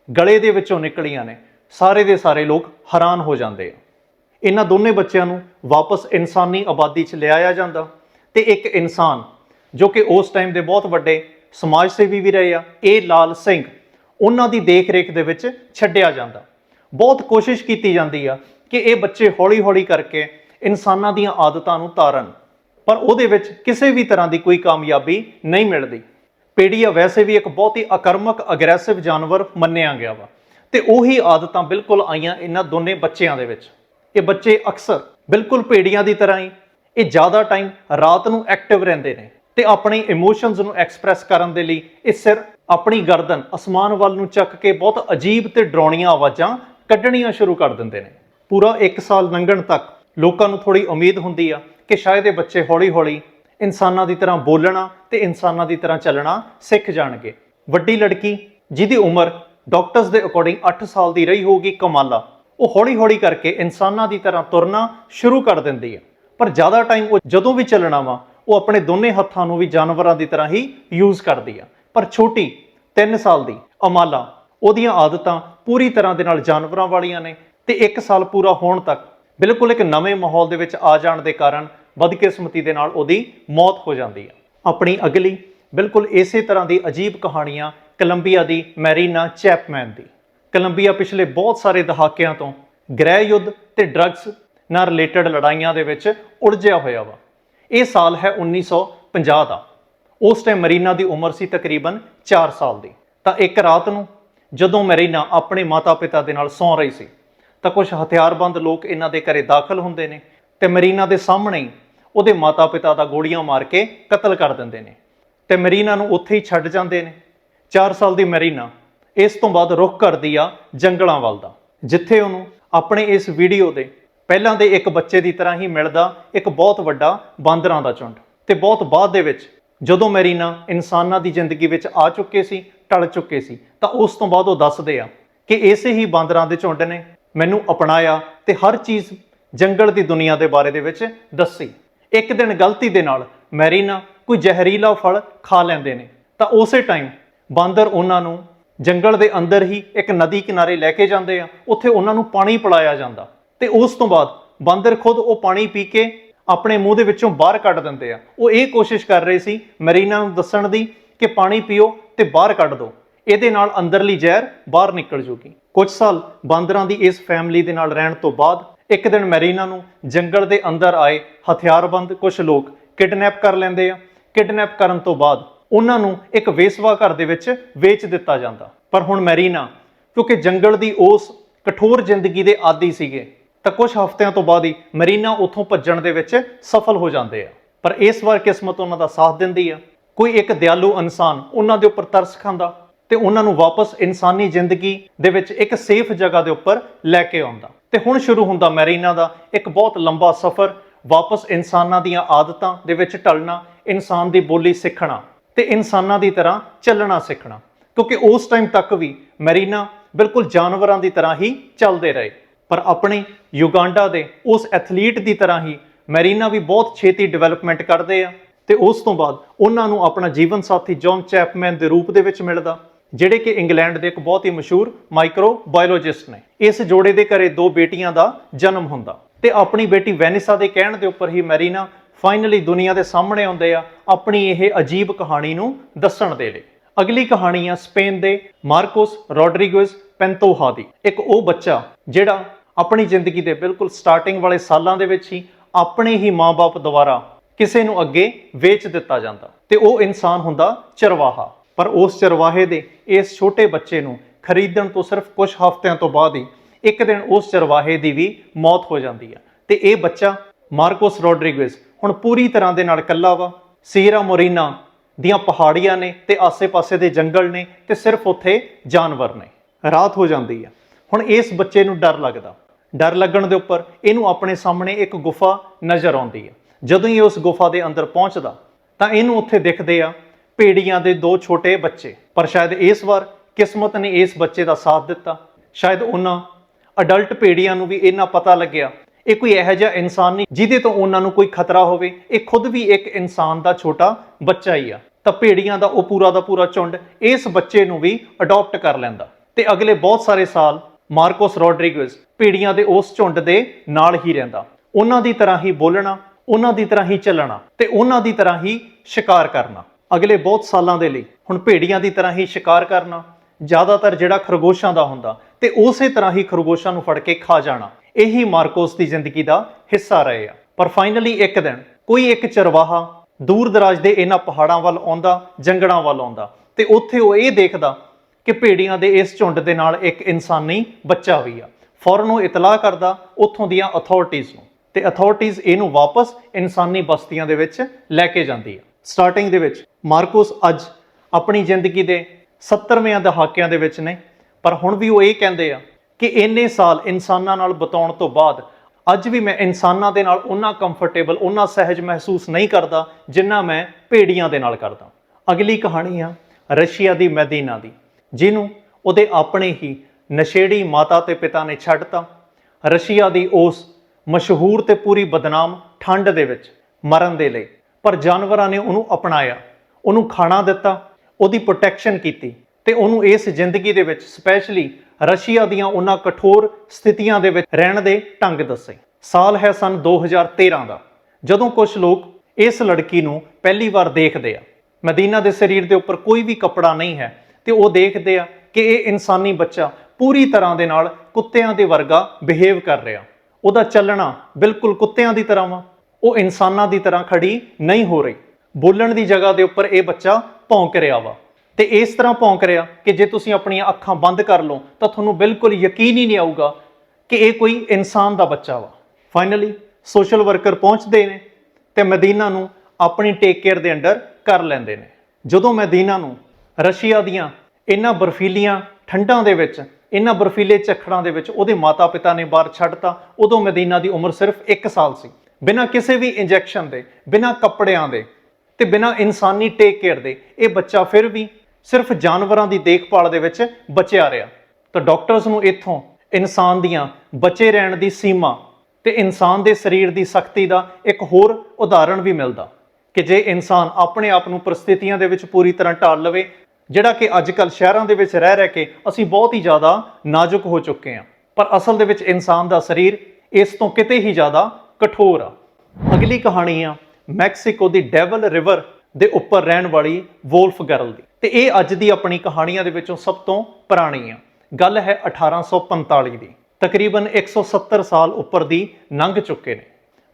ਗਲੇ ਦੇ ਵਿੱਚੋਂ ਨਿਕਲੀਆਂ ਨੇ, ਸਾਰੇ ਦੇ ਸਾਰੇ ਲੋਕ ਹੈਰਾਨ ਹੋ ਜਾਂਦੇ ਆ। ਇਹਨਾਂ ਦੋਨੇ ਬੱਚਿਆਂ ਨੂੰ ਵਾਪਸ ਇਨਸਾਨੀ ਆਬਾਦੀ 'ਚ ਲਿਆਇਆ ਜਾਂਦਾ ਤੇ ਇੱਕ ਇਨਸਾਨ ਜੋ ਕਿ ਉਸ ਟਾਈਮ ਦੇ ਬਹੁਤ ਵੱਡੇ ਸਮਾਜ ਸੇਵੀ ਵੀ ਰਹੇ ਆ, ਇਹ ਲਾਲ ਸਿੰਘ, ਉਹਨਾਂ ਦੀ ਦੇਖ-ਰੇਖ ਦੇ ਵਿੱਚ ਛੱਡਿਆ ਜਾਂਦਾ। ਬਹੁਤ ਕੋਸ਼ਿਸ਼ ਕੀਤੀ ਜਾਂਦੀ ਆ ਕਿ ਇਹ ਬੱਚੇ ਹੌਲੀ-ਹੌਲੀ ਕਰਕੇ ਇਨਸਾਨਾਂ ਦੀਆਂ ਆਦਤਾਂ ਨੂੰ ਤਾਰਨ, ਪਰ ਉਹਦੇ ਵਿੱਚ ਕਿਸੇ ਵੀ ਤਰ੍ਹਾਂ ਦੀ ਕੋਈ ਕਾਮਯਾਬੀ ਨਹੀਂ ਮਿਲਦੀ। ਪੀੜੀਆ ਵੈਸੇ ਵੀ ਇੱਕ ਬਹੁਤ ਹੀ ਅਕਰਮਕ ਅਗਰੈਸਿਵ ਜਾਨਵਰ ਮੰਨਿਆ ਗਿਆ ਵਾ ਤੇ ਉਹੀ ਆਦਤਾਂ ਬਿਲਕੁਲ ਆਈਆਂ ਇਹਨਾਂ ਦੋਨੇ ਬੱਚਿਆਂ ਦੇ ਵਿੱਚ। ਇਹ ਬੱਚੇ ਅਕਸਰ ਬਿਲਕੁਲ ਭੇੜੀਆਂ ਦੀ ਤਰ੍ਹਾਂ ਹੀ, ਇਹ ਜ਼ਿਆਦਾ ਟਾਈਮ ਰਾਤ ਨੂੰ ਐਕਟਿਵ ਰਹਿੰਦੇ ਨੇ ਤੇ ਆਪਣੀ ਇਮੋਸ਼ਨਸ ਨੂੰ ਐਕਸਪ੍ਰੈਸ ਕਰਨ ਦੇ ਲਈ ਇਹ ਸਿਰ ਆਪਣੀ ਗਰਦਨ ਅਸਮਾਨ ਵੱਲ ਨੂੰ ਚੱਕ ਕੇ ਬਹੁਤ ਅਜੀਬ ਤੇ ਡਰਾਉਣੀਆਂ ਆਵਾਜ਼ਾਂ ਕੱਢਣੀਆਂ ਸ਼ੁਰੂ ਕਰ ਦਿੰਦੇ ਨੇ। ਪੂਰਾ 1 ਸਾਲ ਲੰਘਣ ਤੱਕ ਲੋਕਾਂ ਨੂੰ ਥੋੜੀ ਉਮੀਦ ਹੁੰਦੀ ਆ ਕਿ ਸ਼ਾਇਦ ਇਹ ਬੱਚੇ ਹੌਲੀ-ਹੌਲੀ ਇਨਸਾਨਾਂ ਦੀ ਤਰ੍ਹਾਂ ਬੋਲਣਾ ਤੇ ਇਨਸਾਨਾਂ ਦੀ ਤਰ੍ਹਾਂ ਚੱਲਣਾ ਸਿੱਖ ਜਾਣਗੇ। ਵੱਡੀ ਲੜਕੀ ਜਿਹਦੀ ਉਮਰ ਡਾਕਟਰਸ ਦੇ ਅਕੋਰਡਿੰਗ 8 ਸਾਲ ਦੀ ਰਹੀ ਹੋਊਗੀ ਕਮਾਲਾ। ਉਹ ਹੌਲੀ-ਹੌਲੀ ਕਰਕੇ ਇਨਸਾਨਾਂ ਦੀ ਤਰ੍ਹਾਂ ਤੁਰਨਾ ਸ਼ੁਰੂ ਕਰ ਦਿੰਦੀ ਹੈ। ਪਰ ਜ਼ਿਆਦਾ ਟਾਈਮ ਉਹ ਜਦੋਂ ਵੀ ਚੱਲਣਾ ਵਾ, ਉਹ ਆਪਣੇ ਦੋਨੇ ਹੱਥਾਂ ਨੂੰ ਵੀ ਜਾਨਵਰਾਂ ਦੀ ਤਰ੍ਹਾਂ ਹੀ ਯੂਜ਼ ਕਰਦੀ ਆ। ਪਰ ਛੋਟੀ 3 ਸਾਲ ਦੀ ਅਮਾਲਾ, ਉਹਦੀਆਂ ਆਦਤਾਂ ਪੂਰੀ ਤਰ੍ਹਾਂ ਦੇ ਨਾਲ ਜਾਨਵਰਾਂ ਵਾਲੀਆਂ ਨੇ ਤੇ 1 ਸਾਲ ਪੂਰਾ ਹੋਣ ਤੱਕ ਬਿਲਕੁਲ ਇੱਕ ਨਵੇਂ ਮਾਹੌਲ ਦੇ ਵਿੱਚ ਆ ਜਾਣ ਦੇ ਕਾਰਨ ਬਦਕਿਸਮਤੀ ਦੇ ਨਾਲ ਉਹਦੀ ਮੌਤ ਹੋ ਜਾਂਦੀ ਆ। ਆਪਣੀ ਅਗਲੀ ਬਿਲਕੁਲ ਇਸੇ ਤਰ੍ਹਾਂ ਦੀ ਅਜੀਬ ਕਹਾਣੀਆਂ ਕੋਲੰਬੀਆ ਦੀ ਮੈਰੀਨਾ ਚੈਪਮੈਨ ਦੀ। ਕੋਲੰਬੀਆ ਪਿਛਲੇ ਬਹੁਤ ਸਾਰੇ ਦਹਾਕਿਆਂ ਤੋਂ ਗ੍ਰਹਿ ਯੁੱਧ ਤੇ ਡਰੱਗਸ ਨਾਲ ਰਿਲੇਟਡ ਲੜਾਈਆਂ ਦੇ ਵਿੱਚ ਉਲਝਿਆ ਹੋਇਆ ਵਾ। ਇਹ ਸਾਲ ਹੈ 1950 ਦਾ। ਉਸ ਟਾਈਮ ਮਰੀਨਾ ਦੀ ਉਮਰ ਸੀ ਤਕਰੀਬਨ 4 ਸਾਲ ਦੀ। ਤਾਂ ਇੱਕ ਰਾਤ ਨੂੰ ਜਦੋਂ ਮਰੀਨਾ ਆਪਣੇ ਮਾਤਾ-ਪਿਤਾ ਦੇ ਨਾਲ ਸੌਂ ਰਹੀ ਸੀ, ਤਾਂ ਕੁਝ ਹਥਿਆਰਬੰਦ ਲੋਕ ਇਹਨਾਂ ਦੇ ਘਰੇ ਦਾਖਲ ਹੁੰਦੇ ਨੇ ਤੇ ਮਰੀਨਾ ਦੇ ਸਾਹਮਣੇ ਹੀ ਉਹਦੇ ਮਾਤਾ-ਪਿਤਾ ਦਾ ਗੋਲੀਆਂ ਮਾਰ ਕੇ ਕਤਲ ਕਰ ਦਿੰਦੇ ਨੇ। ਤੇ ਮਰੀਨਾ ਨੂੰ ਉੱਥੇ ਹੀ ਛੱਡ ਜਾਂਦੇ ਨੇ। 4 ਸਾਲ ਦੀ ਮਰੀਨਾ ਇਸ ਤੋਂ ਬਾਅਦ ਰੁਖ ਕਰਦੀ ਆ ਜੰਗਲਾਂ ਵੱਲ ਦਾ। ਜਿੱਥੇ ਉਹਨੂੰ ਆਪਣੇ ਇਸ ਵੀਡੀਓ ਦੇ ਪਹਿਲਾਂ ਦੇ ਇੱਕ ਬੱਚੇ ਦੀ ਤਰ੍ਹਾਂ ਹੀ ਮਿਲਦਾ ਇੱਕ ਬਹੁਤ ਵੱਡਾ ਬਾਂਦਰਾਂ ਦਾ ਝੁੰਡ। ਤੇ ਬਹੁਤ ਬਾਅਦ ਦੇ ਵਿੱਚ ਜਦੋਂ ਮੈਰੀਨਾ ਇਨਸਾਨਾਂ ਦੀ ਜ਼ਿੰਦਗੀ ਵਿੱਚ ਆ ਚੁੱਕੇ ਸੀ, ਟਲ ਚੁੱਕੇ ਸੀ, ਤਾਂ ਉਸ ਤੋਂ ਬਾਅਦ ਉਹ ਦੱਸਦੇ ਆ ਕਿ ਇਸੇ ਹੀ ਬਾਂਦਰਾਂ ਦੇ ਝੁੰਡ ਨੇ ਮੈਨੂੰ ਅਪਣਾਇਆ ਤੇ ਹਰ ਚੀਜ਼ ਜੰਗਲ ਦੀ ਦੁਨੀਆ ਦੇ ਬਾਰੇ ਦੇ ਵਿੱਚ ਦੱਸੀ। ਇੱਕ ਦਿਨ ਗਲਤੀ ਦੇ ਨਾਲ ਮੈਰੀਨਾ ਕੋਈ ਜ਼ਹਿਰੀਲਾ ਫਲ ਖਾ ਲੈਂਦੇ ਨੇ। ਤਾਂ ਉਸੇ ਟਾਈਮ ਬਾਂਦਰ ਉਹਨਾਂ ਨੂੰ ਜੰਗਲ ਦੇ ਅੰਦਰ ਹੀ ਇੱਕ ਨਦੀ ਕਿਨਾਰੇ ਲੈ ਕੇ ਜਾਂਦੇ ਆ, ਉੱਥੇ ਉਹਨਾਂ ਨੂੰ ਪਾਣੀ ਪਿਲਾਇਆ ਜਾਂਦਾ। ਤੇ ਉਸ ਤੋਂ ਬਾਅਦ ਬਾਂਦਰ ਖੁਦ ਉਹ ਪਾਣੀ ਪੀ ਕੇ ਆਪਣੇ ਮੂੰਹ ਦੇ ਵਿੱਚੋਂ ਬਾਹਰ ਕੱਢ ਦਿੰਦੇ ਆ। ਉਹ ਇਹ ਕੋਸ਼ਿਸ਼ ਕਰ ਰਹੇ ਸੀ ਮਰੀਨਾ ਨੂੰ ਦੱਸਣ ਦੀ ਕਿ ਪਾਣੀ ਪੀਓ ਤੇ ਬਾਹਰ ਕੱਢ ਦਿਓ ਇਹਦੇ ਨਾਲ ਅੰਦਰਲੀ ਜ਼ਹਿਰ ਬਾਹਰ ਨਿਕਲ ਜੂਗੀ। ਕੁਝ ਸਾਲ ਬਾਂਦਰਾਂ ਦੀ ਇਸ ਫੈਮਿਲੀ ਦੇ ਨਾਲ ਰਹਿਣ ਤੋਂ ਬਾਅਦ ਇੱਕ ਦਿਨ ਮੈਰੀਨਾ ਨੂੰ ਜੰਗਲ ਦੇ ਅੰਦਰ ਆਏ ਹਥਿਆਰਬੰਦ ਕੁਝ ਲੋਕ ਕਿਡਨੈਪ ਕਰ ਲੈਂਦੇ ਆ। ਕਿਡਨੈਪ ਕਰਨ ਤੋਂ ਬਾਅਦ ਉਹਨਾਂ ਨੂੰ ਇੱਕ ਵੇਸਵਾ ਘਰ ਦੇ ਵਿੱਚ ਵੇਚ ਦਿੱਤਾ ਜਾਂਦਾ। ਪਰ ਹੁਣ ਮੈਰੀਨਾ, ਕਿਉਂਕਿ ਜੰਗਲ ਦੀ ਉਸ ਕਠੋਰ ਜ਼ਿੰਦਗੀ ਦੇ ਆਦੀ ਸੀਗੇ, ਤਾਂ ਕੁਝ ਹਫ਼ਤਿਆਂ ਤੋਂ ਬਾਅਦ ਹੀ ਮਰੀਨਾ ਉੱਥੋਂ ਭੱਜਣ ਦੇ ਵਿੱਚ ਸਫਲ ਹੋ ਜਾਂਦੇ ਆ। ਪਰ ਇਸ ਵਾਰ ਕਿਸਮਤ ਉਹਨਾਂ ਦਾ ਸਾਥ ਦਿੰਦੀ ਆ। ਕੋਈ ਇੱਕ ਦਿਆਲੂ ਇਨਸਾਨ ਉਹਨਾਂ ਦੇ ਉੱਪਰ ਤਰਸ ਖਾਂਦਾ ਤੇ ਉਹਨਾਂ ਨੂੰ ਵਾਪਸ ਇਨਸਾਨੀ ਜ਼ਿੰਦਗੀ ਦੇ ਵਿੱਚ ਇੱਕ ਸੇਫ ਜਗ੍ਹਾ ਦੇ ਉੱਪਰ ਲੈ ਕੇ ਆਉਂਦਾ। ਤੇ ਹੁਣ ਸ਼ੁਰੂ ਹੁੰਦਾ ਮੈਰੀਨਾ ਦਾ ਇੱਕ ਬਹੁਤ ਲੰਬਾ ਸਫ਼ਰ, ਵਾਪਸ ਇਨਸਾਨਾਂ ਦੀਆਂ ਆਦਤਾਂ ਦੇ ਵਿੱਚ ਢਲਣਾ, ਇਨਸਾਨ ਦੀ ਬੋਲੀ ਸਿੱਖਣਾ। ਤੇ ਇਨਸਾਨਾਂ ਦੀ ਤਰ੍ਹਾਂ ਚੱਲਣਾ ਸਿੱਖਣਾ। ਕਿਉਂਕਿ ਉਸ ਟਾਈਮ ਤੱਕ ਵੀ ਮੈਰੀਨਾ ਬਿਲਕੁਲ ਜਾਨਵਰਾਂ ਦੀ ਤਰ੍ਹਾਂ ਹੀ ਚੱਲਦੇ ਰਹੇ। ਪਰ ਆਪਣੇ ਯੁਗਾਂਡਾ ਦੇ ਉਸ ਐਥਲੀਟ ਦੀ ਤਰ੍ਹਾਂ ਹੀ ਮੈਰੀਨਾ ਵੀ ਬਹੁਤ ਛੇਤੀ ਡਿਵੈਲਪਮੈਂਟ ਕਰਦੇ ਆ ਤੇ ਉਸ ਤੋਂ ਬਾਅਦ ਉਹਨਾਂ ਨੂੰ ਆਪਣਾ ਜੀਵਨ ਸਾਥੀ ਜੌਨ ਚੈਪਮੈਨ ਦੇ ਰੂਪ ਦੇ ਵਿੱਚ ਮਿਲਦਾ, ਜਿਹੜੇ ਕਿ ਇੰਗਲੈਂਡ ਦੇ ਇੱਕ ਬਹੁਤ ਹੀ ਮਸ਼ਹੂਰ ਮਾਈਕਰੋ ਬਾਇਓਲੋਜਿਸਟ ਨੇ। ਇਸ ਜੋੜੇ ਦੇ ਘਰੇ ਦੋ ਬੇਟੀਆਂ ਦਾ ਜਨਮ ਹੁੰਦਾ ਤੇ ਆਪਣੀ ਬੇਟੀ ਵੈਨਿਸਾ ਦੇ ਕਹਿਣ ਦੇ ਉੱਪਰ ਹੀ ਮੈਰੀਨਾ ਫਾਈਨਲੀ ਦੁਨੀਆ ਦੇ ਸਾਹਮਣੇ ਆਉਂਦੇ ਆ, ਆਪਣੀ ਇਹ ਅਜੀਬ ਕਹਾਣੀ ਨੂੰ ਦੱਸਣ ਦੇ ਲਈ। ਅਗਲੀ ਕਹਾਣੀ ਆ ਸਪੇਨ ਦੇ ਮਾਰਕੋਸ ਰੋਡਰੀਗੋਜ਼ ਪੈਂਤੋਹਾ ਦੀ। ਇੱਕ ਉਹ ਬੱਚਾ ਜਿਹੜਾ ਆਪਣੀ ਜ਼ਿੰਦਗੀ ਦੇ ਬਿਲਕੁਲ ਸਟਾਰਟਿੰਗ ਵਾਲੇ ਸਾਲਾਂ ਦੇ ਵਿੱਚ ਹੀ ਆਪਣੇ ਹੀ ਮਾਪੇ ਦੁਆਰਾ ਕਿਸੇ ਨੂੰ ਅੱਗੇ ਵੇਚ ਦਿੱਤਾ ਜਾਂਦਾ। ਤੇ ਉਹ ਇਨਸਾਨ ਹੁੰਦਾ ਚਰਵਾਹਾ। ਪਰ ਉਸ ਚਰਵਾਹੇ ਦੇ ਇਸ ਛੋਟੇ ਬੱਚੇ ਨੂੰ ਖਰੀਦਣ ਤੋਂ ਸਿਰਫ ਕੁਝ ਹਫ਼ਤਿਆਂ ਤੋਂ ਬਾਅਦ ਹੀ ਇੱਕ ਦਿਨ ਉਸ ਚਰਵਾਹੇ ਦੀ ਵੀ ਮੌਤ ਹੋ ਜਾਂਦੀ ਹੈ ਤੇ ਇਹ ਬੱਚਾ ਮਾਰਕੋਸ ਰੋਡਰੀਗਜ਼ ਹੁਣ ਪੂਰੀ ਤਰ੍ਹਾਂ ਦੇ ਨਾਲ ਇਕੱਲਾ ਵਾ। ਸੀਰਾ ਮੋਰੀਨਾ ਦੀਆਂ ਪਹਾੜੀਆਂ ਨੇ ਤੇ ਆਸੇ-ਪਾਸੇ ਦੇ ਜੰਗਲ ਨੇ ਤੇ ਸਿਰਫ ਉੱਥੇ ਜਾਨਵਰ ਨੇ। ਰਾਤ ਹੋ ਜਾਂਦੀ ਆ। ਹੁਣ ਇਸ ਬੱਚੇ ਨੂੰ ਡਰ ਲੱਗਦਾ। ਡਰ ਲੱਗਣ ਦੇ ਉੱਪਰ ਇਹਨੂੰ ਆਪਣੇ ਸਾਹਮਣੇ ਇੱਕ ਗੁਫਾ ਨਜ਼ਰ ਆਉਂਦੀ ਹੈ ਜਦੋਂ ਹੀ ਇਹ ਉਸ ਗੁਫਾ ਦੇ ਅੰਦਰ ਪਹੁੰਚਦਾ, ਤਾਂ ਇਹਨੂੰ ਉੱਥੇ ਦਿਖਦੇ ਆ ਭੇੜੀਆਂ ਦੇ ਦੋ ਛੋਟੇ ਬੱਚੇ। ਪਰ ਸ਼ਾਇਦ ਇਸ ਵਾਰ ਕਿਸਮਤ ਨੇ ਇਸ ਬੱਚੇ ਦਾ ਸਾਥ ਦਿੱਤਾ। ਸ਼ਾਇਦ ਉਹਨਾਂ ਅਡਲਟ ਭੇੜੀਆਂ ਨੂੰ ਵੀ ਇਹਨਾਂ ਪਤਾ ਲੱਗਿਆ ਇਹ ਕੋਈ ਇਹੋ ਜਿਹਾ ਇਨਸਾਨ ਨਹੀਂ ਜਿਹਦੇ ਤੋਂ ਉਹਨਾਂ ਨੂੰ ਕੋਈ ਖਤਰਾ ਹੋਵੇ। ਇਹ ਖੁਦ ਵੀ ਇੱਕ ਇਨਸਾਨ ਦਾ ਛੋਟਾ ਬੱਚਾ ਹੀ ਆ। ਤਾਂ ਭੇੜੀਆਂ ਦਾ ਉਹ ਪੂਰਾ ਦਾ ਪੂਰਾ ਝੁੰਡ ਇਸ ਬੱਚੇ ਨੂੰ ਵੀ ਅਡਾਪਟ ਕਰ ਲੈਂਦਾ। ਤੇ ਅਗਲੇ ਬਹੁਤ ਸਾਰੇ ਸਾਲ ਮਾਰਕੋਸ ਰੋਡਰੀਗਜ਼ ਭੇੜੀਆਂ ਦੇ ਉਸ ਝੁੰਡ ਦੇ ਨਾਲ ਹੀ ਰਹਿੰਦਾ। ਉਹਨਾਂ ਦੀ ਤਰ੍ਹਾਂ ਹੀ ਬੋਲਣਾ, ਉਹਨਾਂ ਦੀ ਤਰ੍ਹਾਂ ਹੀ ਚੱਲਣਾ ਤੇ ਉਹਨਾਂ ਦੀ ਤਰ੍ਹਾਂ ਹੀ ਸ਼ਿਕਾਰ ਕਰਨਾ। ਅਗਲੇ ਬਹੁਤ ਸਾਲਾਂ ਦੇ ਲਈ ਹੁਣ ਭੇੜੀਆਂ ਦੀ ਤਰ੍ਹਾਂ ਹੀ ਸ਼ਿਕਾਰ ਕਰਨਾ, ਜ਼ਿਆਦਾਤਰ ਜਿਹੜਾ ਖਰਗੋਸ਼ਾਂ ਦਾ ਹੁੰਦਾ ਤੇ ਉਸੇ ਤਰ੍ਹਾਂ ਹੀ ਖਰਗੋਸ਼ਾਂ ਨੂੰ ਫੜ ਕੇ ਖਾ ਜਾਣਾ। ਇਹੀ ਮਾਰਕੋਸ ਦੀ ਜ਼ਿੰਦਗੀ ਦਾ ਹਿੱਸਾ ਰਹੇ ਆ। ਪਰ ਫਾਈਨਲੀ ਇੱਕ ਦਿਨ ਕੋਈ ਇੱਕ ਚਰਵਾਹਾ ਦੂਰ ਦਰਾਜ ਦੇ ਇਹਨਾਂ ਪਹਾੜਾਂ ਵੱਲ ਆਉਂਦਾ, ਜੰਗਲਾਂ ਵੱਲ ਆਉਂਦਾ ਤੇ ਉੱਥੇ ਉਹ ਇਹ ਦੇਖਦਾ ਕਿ ਭੇੜੀਆਂ ਦੇ ਇਸ ਝੁੰਡ ਦੇ ਨਾਲ ਇੱਕ ਇਨਸਾਨੀ ਬੱਚਾ ਵੀ ਆ। ਫੌਰਨ ਉਹ ਇਤਲਾਹ ਕਰਦਾ ਉੱਥੋਂ ਦੀਆਂ ਅਥਾਰਟੀਆਂ ਨੂੰ ਤੇ ਅਥਾਰਟੀਆਂ ਇਹਨੂੰ ਵਾਪਸ ਇਨਸਾਨੀ ਬਸਤੀਆਂ ਦੇ ਵਿੱਚ ਲੈ ਕੇ ਜਾਂਦੀ ਆ। ਸਟਾਰਟਿੰਗ ਦੇ ਵਿੱਚ ਮਾਰਕੋਸ ਅੱਜ ਆਪਣੀ ਜ਼ਿੰਦਗੀ ਦੇ 70ਵੇਂ ਦਹਾਕਿਆਂ ਦੇ ਵਿੱਚ ਨੇ। ਪਰ ਹੁਣ ਵੀ ਉਹ ਇਹ ਕਹਿੰਦੇ ਆ ਕਿ ਇੰਨੇ ਸਾਲ ਇਨਸਾਨਾਂ ਨਾਲ ਬਤਾਉਣ ਤੋਂ ਬਾਅਦ ਅੱਜ ਵੀ ਮੈਂ ਇਨਸਾਨਾਂ ਦੇ ਨਾਲ ਉਹਨਾਂ ਕੰਫਰਟੇਬਲ ਉਹਨਾਂ ਸਹਿਜ ਮਹਿਸੂਸ ਨਹੀਂ ਕਰਦਾ ਜਿੰਨਾ ਮੈਂ ਭੇੜੀਆਂ ਦੇ ਨਾਲ ਕਰਦਾ। ਅਗਲੀ ਕਹਾਣੀ ਆ ਰਸ਼ੀਆ ਦੀ ਮੈਦੀਨਾ ਦੀ, ਜਿਹਨੂੰ ਉਹਦੇ ਆਪਣੇ ਹੀ ਨਸ਼ੇੜੀ ਮਾਤਾ ਤੇ ਪਿਤਾ ਨੇ ਛੱਡਤਾ। ਰਸ਼ੀਆ ਦੀ ਉਸ ਮਸ਼ਹੂਰ ਤੇ ਪੂਰੀ ਬਦਨਾਮ ਠੰਡ ਦੇ ਵਿੱਚ ਮਰਨ ਦੇ ਲਈ ਪਰ ਜਾਨਵਰਾਂ ਨੇ ਉਹਨੂੰ ਅਪਣਾਇਆ, ਉਹਨੂੰ ਖਾਣਾ ਦਿੱਤਾ, ਉਹਦੀ ਪ੍ਰੋਟੈਕਸ਼ਨ ਕੀਤੀ ਤੇ ਉਹਨੂੰ ਇਸ ਜ਼ਿੰਦਗੀ ਦੇ ਵਿੱਚ ਸਪੈਸ਼ਲੀ ਰਸ਼ੀਆ ਦੀਆਂ ਉਹਨਾਂ ਕਠੋਰ ਸਥਿਤੀਆਂ ਦੇ ਵਿੱਚ ਰਹਿਣ ਦੇ ਢੰਗ ਦੱਸੇ। ਸਾਲ ਹੈ ਸਨ 2013 ਦਾ, ਜਦੋਂ ਕੁਝ ਲੋਕ ਇਸ ਲੜਕੀ ਨੂੰ ਪਹਿਲੀ ਵਾਰ ਦੇਖਦੇ ਆ। ਮਦੀਨਾ ਦੇ ਸਰੀਰ ਦੇ ਉੱਪਰ ਕੋਈ ਵੀ ਕੱਪੜਾ ਨਹੀਂ ਹੈ ਤੇ ਉਹ ਦੇਖਦੇ ਆ ਕਿ ਇਹ ਇਨਸਾਨੀ ਬੱਚਾ ਪੂਰੀ ਤਰ੍ਹਾਂ ਦੇ ਨਾਲ ਕੁੱਤਿਆਂ ਦੇ ਵਰਗਾ ਬਿਹੇਵ ਕਰ ਰਿਹਾ। ਉਹਦਾ ਚੱਲਣਾ ਬਿਲਕੁਲ ਕੁੱਤਿਆਂ ਦੀ ਤਰ੍ਹਾਂ ਵਾ। ਉਹ ਇਨਸਾਨਾਂ ਦੀ ਤਰ੍ਹਾਂ ਖੜੀ ਨਹੀਂ ਹੋ ਰਹੀ। ਬੋਲਣ ਦੀ ਜਗ੍ਹਾ ਦੇ ਉੱਪਰ ਇਹ ਬੱਚਾ ਭੌਂਕ ਰਿਹਾ ਵਾ। ਤੇ ਇਸ ਤਰ੍ਹਾਂ ਭੌਂਕ ਰਿਹਾ ਕਿ ਜੇ ਤੁਸੀਂ ਆਪਣੀਆਂ ਅੱਖਾਂ ਬੰਦ ਕਰ ਲਓ, ਤਾਂ ਤੁਹਾਨੂੰ ਬਿਲਕੁਲ ਯਕੀਨ ਹੀ ਨਹੀਂ ਆਊਗਾ ਕਿ ਇਹ ਕੋਈ ਇਨਸਾਨ ਦਾ ਬੱਚਾ ਵਾ। ਫਾਈਨਲੀ ਸੋਸ਼ਲ ਵਰਕਰ ਪਹੁੰਚਦੇ ਨੇ ਤੇ ਮਦੀਨਾ ਨੂੰ ਆਪਣੀ ਟੇਕ ਕੇਅਰ ਦੇ ਅੰਡਰ ਕਰ ਲੈਂਦੇ ਨੇ। ਜਦੋਂ ਮਦੀਨਾ ਨੂੰ ਰਸ਼ੀਆ ਦੀਆਂ ਇਹਨਾਂ ਬਰਫੀਲੀਆਂ ਠੰਡਾਂ ਦੇ ਵਿੱਚ, ਇਹਨਾਂ ਬਰਫੀਲੇ ਝੱਖੜਾਂ ਦੇ ਵਿੱਚ ਉਹਦੇ ਮਾਤਾ-ਪਿਤਾ ਨੇ ਬਾਹਰ ਛੱਡਤਾ, ਉਦੋਂ ਮਦੀਨਾ ਦੀ ਉਮਰ ਸਿਰਫ 1 ਸਾਲ ਸੀ। ਬਿਨਾਂ ਕਿਸੇ ਵੀ ਇੰਜੈਕਸ਼ਨ ਦੇ, ਬਿਨਾਂ ਕੱਪੜਿਆਂ ਦੇ ਤੇ ਬਿਨਾਂ ਇਨਸਾਨੀ ਟੇਕ ਕੇਅਰ ਦੇ, ਇਹ ਬੱਚਾ ਫਿਰ ਵੀ ਸਿਰਫ ਜਾਨਵਰਾਂ ਦੀ ਦੇਖਭਾਲ ਦੇ ਵਿੱਚ ਬਚਿਆ ਰਿਹਾ। ਤਾਂ ਡਾਕਟਰਸ ਨੂੰ ਇੱਥੋਂ ਇਨਸਾਨ ਦੀਆਂ ਬਚੇ ਰਹਿਣ ਦੀ ਸੀਮਾ ਤੇ ਇਨਸਾਨ ਦੇ ਸਰੀਰ ਦੀ ਸ਼ਕਤੀ ਦਾ ਇੱਕ ਹੋਰ ਉਦਾਹਰਣ ਵੀ ਮਿਲਦਾ ਕਿ ਜੇ ਇਨਸਾਨ ਆਪਣੇ ਆਪ ਨੂੰ ਪਰਿਸਥਿਤੀਆਂ ਦੇ ਵਿੱਚ ਪੂਰੀ ਤਰ੍ਹਾਂ ਢਾਲ ਲਵੇ, ਜਿਹੜਾ ਕਿ ਅੱਜ ਕੱਲ ਸ਼ਹਿਰਾਂ ਦੇ ਵਿੱਚ ਰਹਿ ਰਹਿ ਕੇ ਅਸੀਂ ਬਹੁਤ ਹੀ ਜ਼ਿਆਦਾ ਨਾਜ਼ੁਕ ਹੋ ਚੁੱਕੇ ਹਾਂ। ਪਰ ਅਸਲ ਦੇ ਵਿੱਚ ਇਨਸਾਨ ਦਾ ਸਰੀਰ ਇਸ ਤੋਂ ਕਿਤੇ ਹੀ ਜ਼ਿਆਦਾ ਕਠੋਰ ਆ। ਅਗਲੀ ਕਹਾਣੀ ਆ ਮੈਕਸੀਕੋ ਦੀ ਡੈਵਲ ਰਿਵਰ ਦੇ ਉੱਪਰ ਰਹਿਣ ਵਾਲੀ ਵੋਲਫ ਗਰਲ ਦੀ। ਤੇ ਇਹ ਅੱਜ ਦੀ ਆਪਣੀ ਕਹਾਣੀਆਂ ਦੇ ਵਿੱਚੋਂ ਸਭ ਤੋਂ ਪੁਰਾਣੀ ਆ। ਗੱਲ ਹੈ 1845 ਦੀ। ਤਕਰੀਬਨ 170 ਸਾਲ ਉੱਪਰ ਦੀ ਲੰਘ ਚੁੱਕੇ ਨੇ।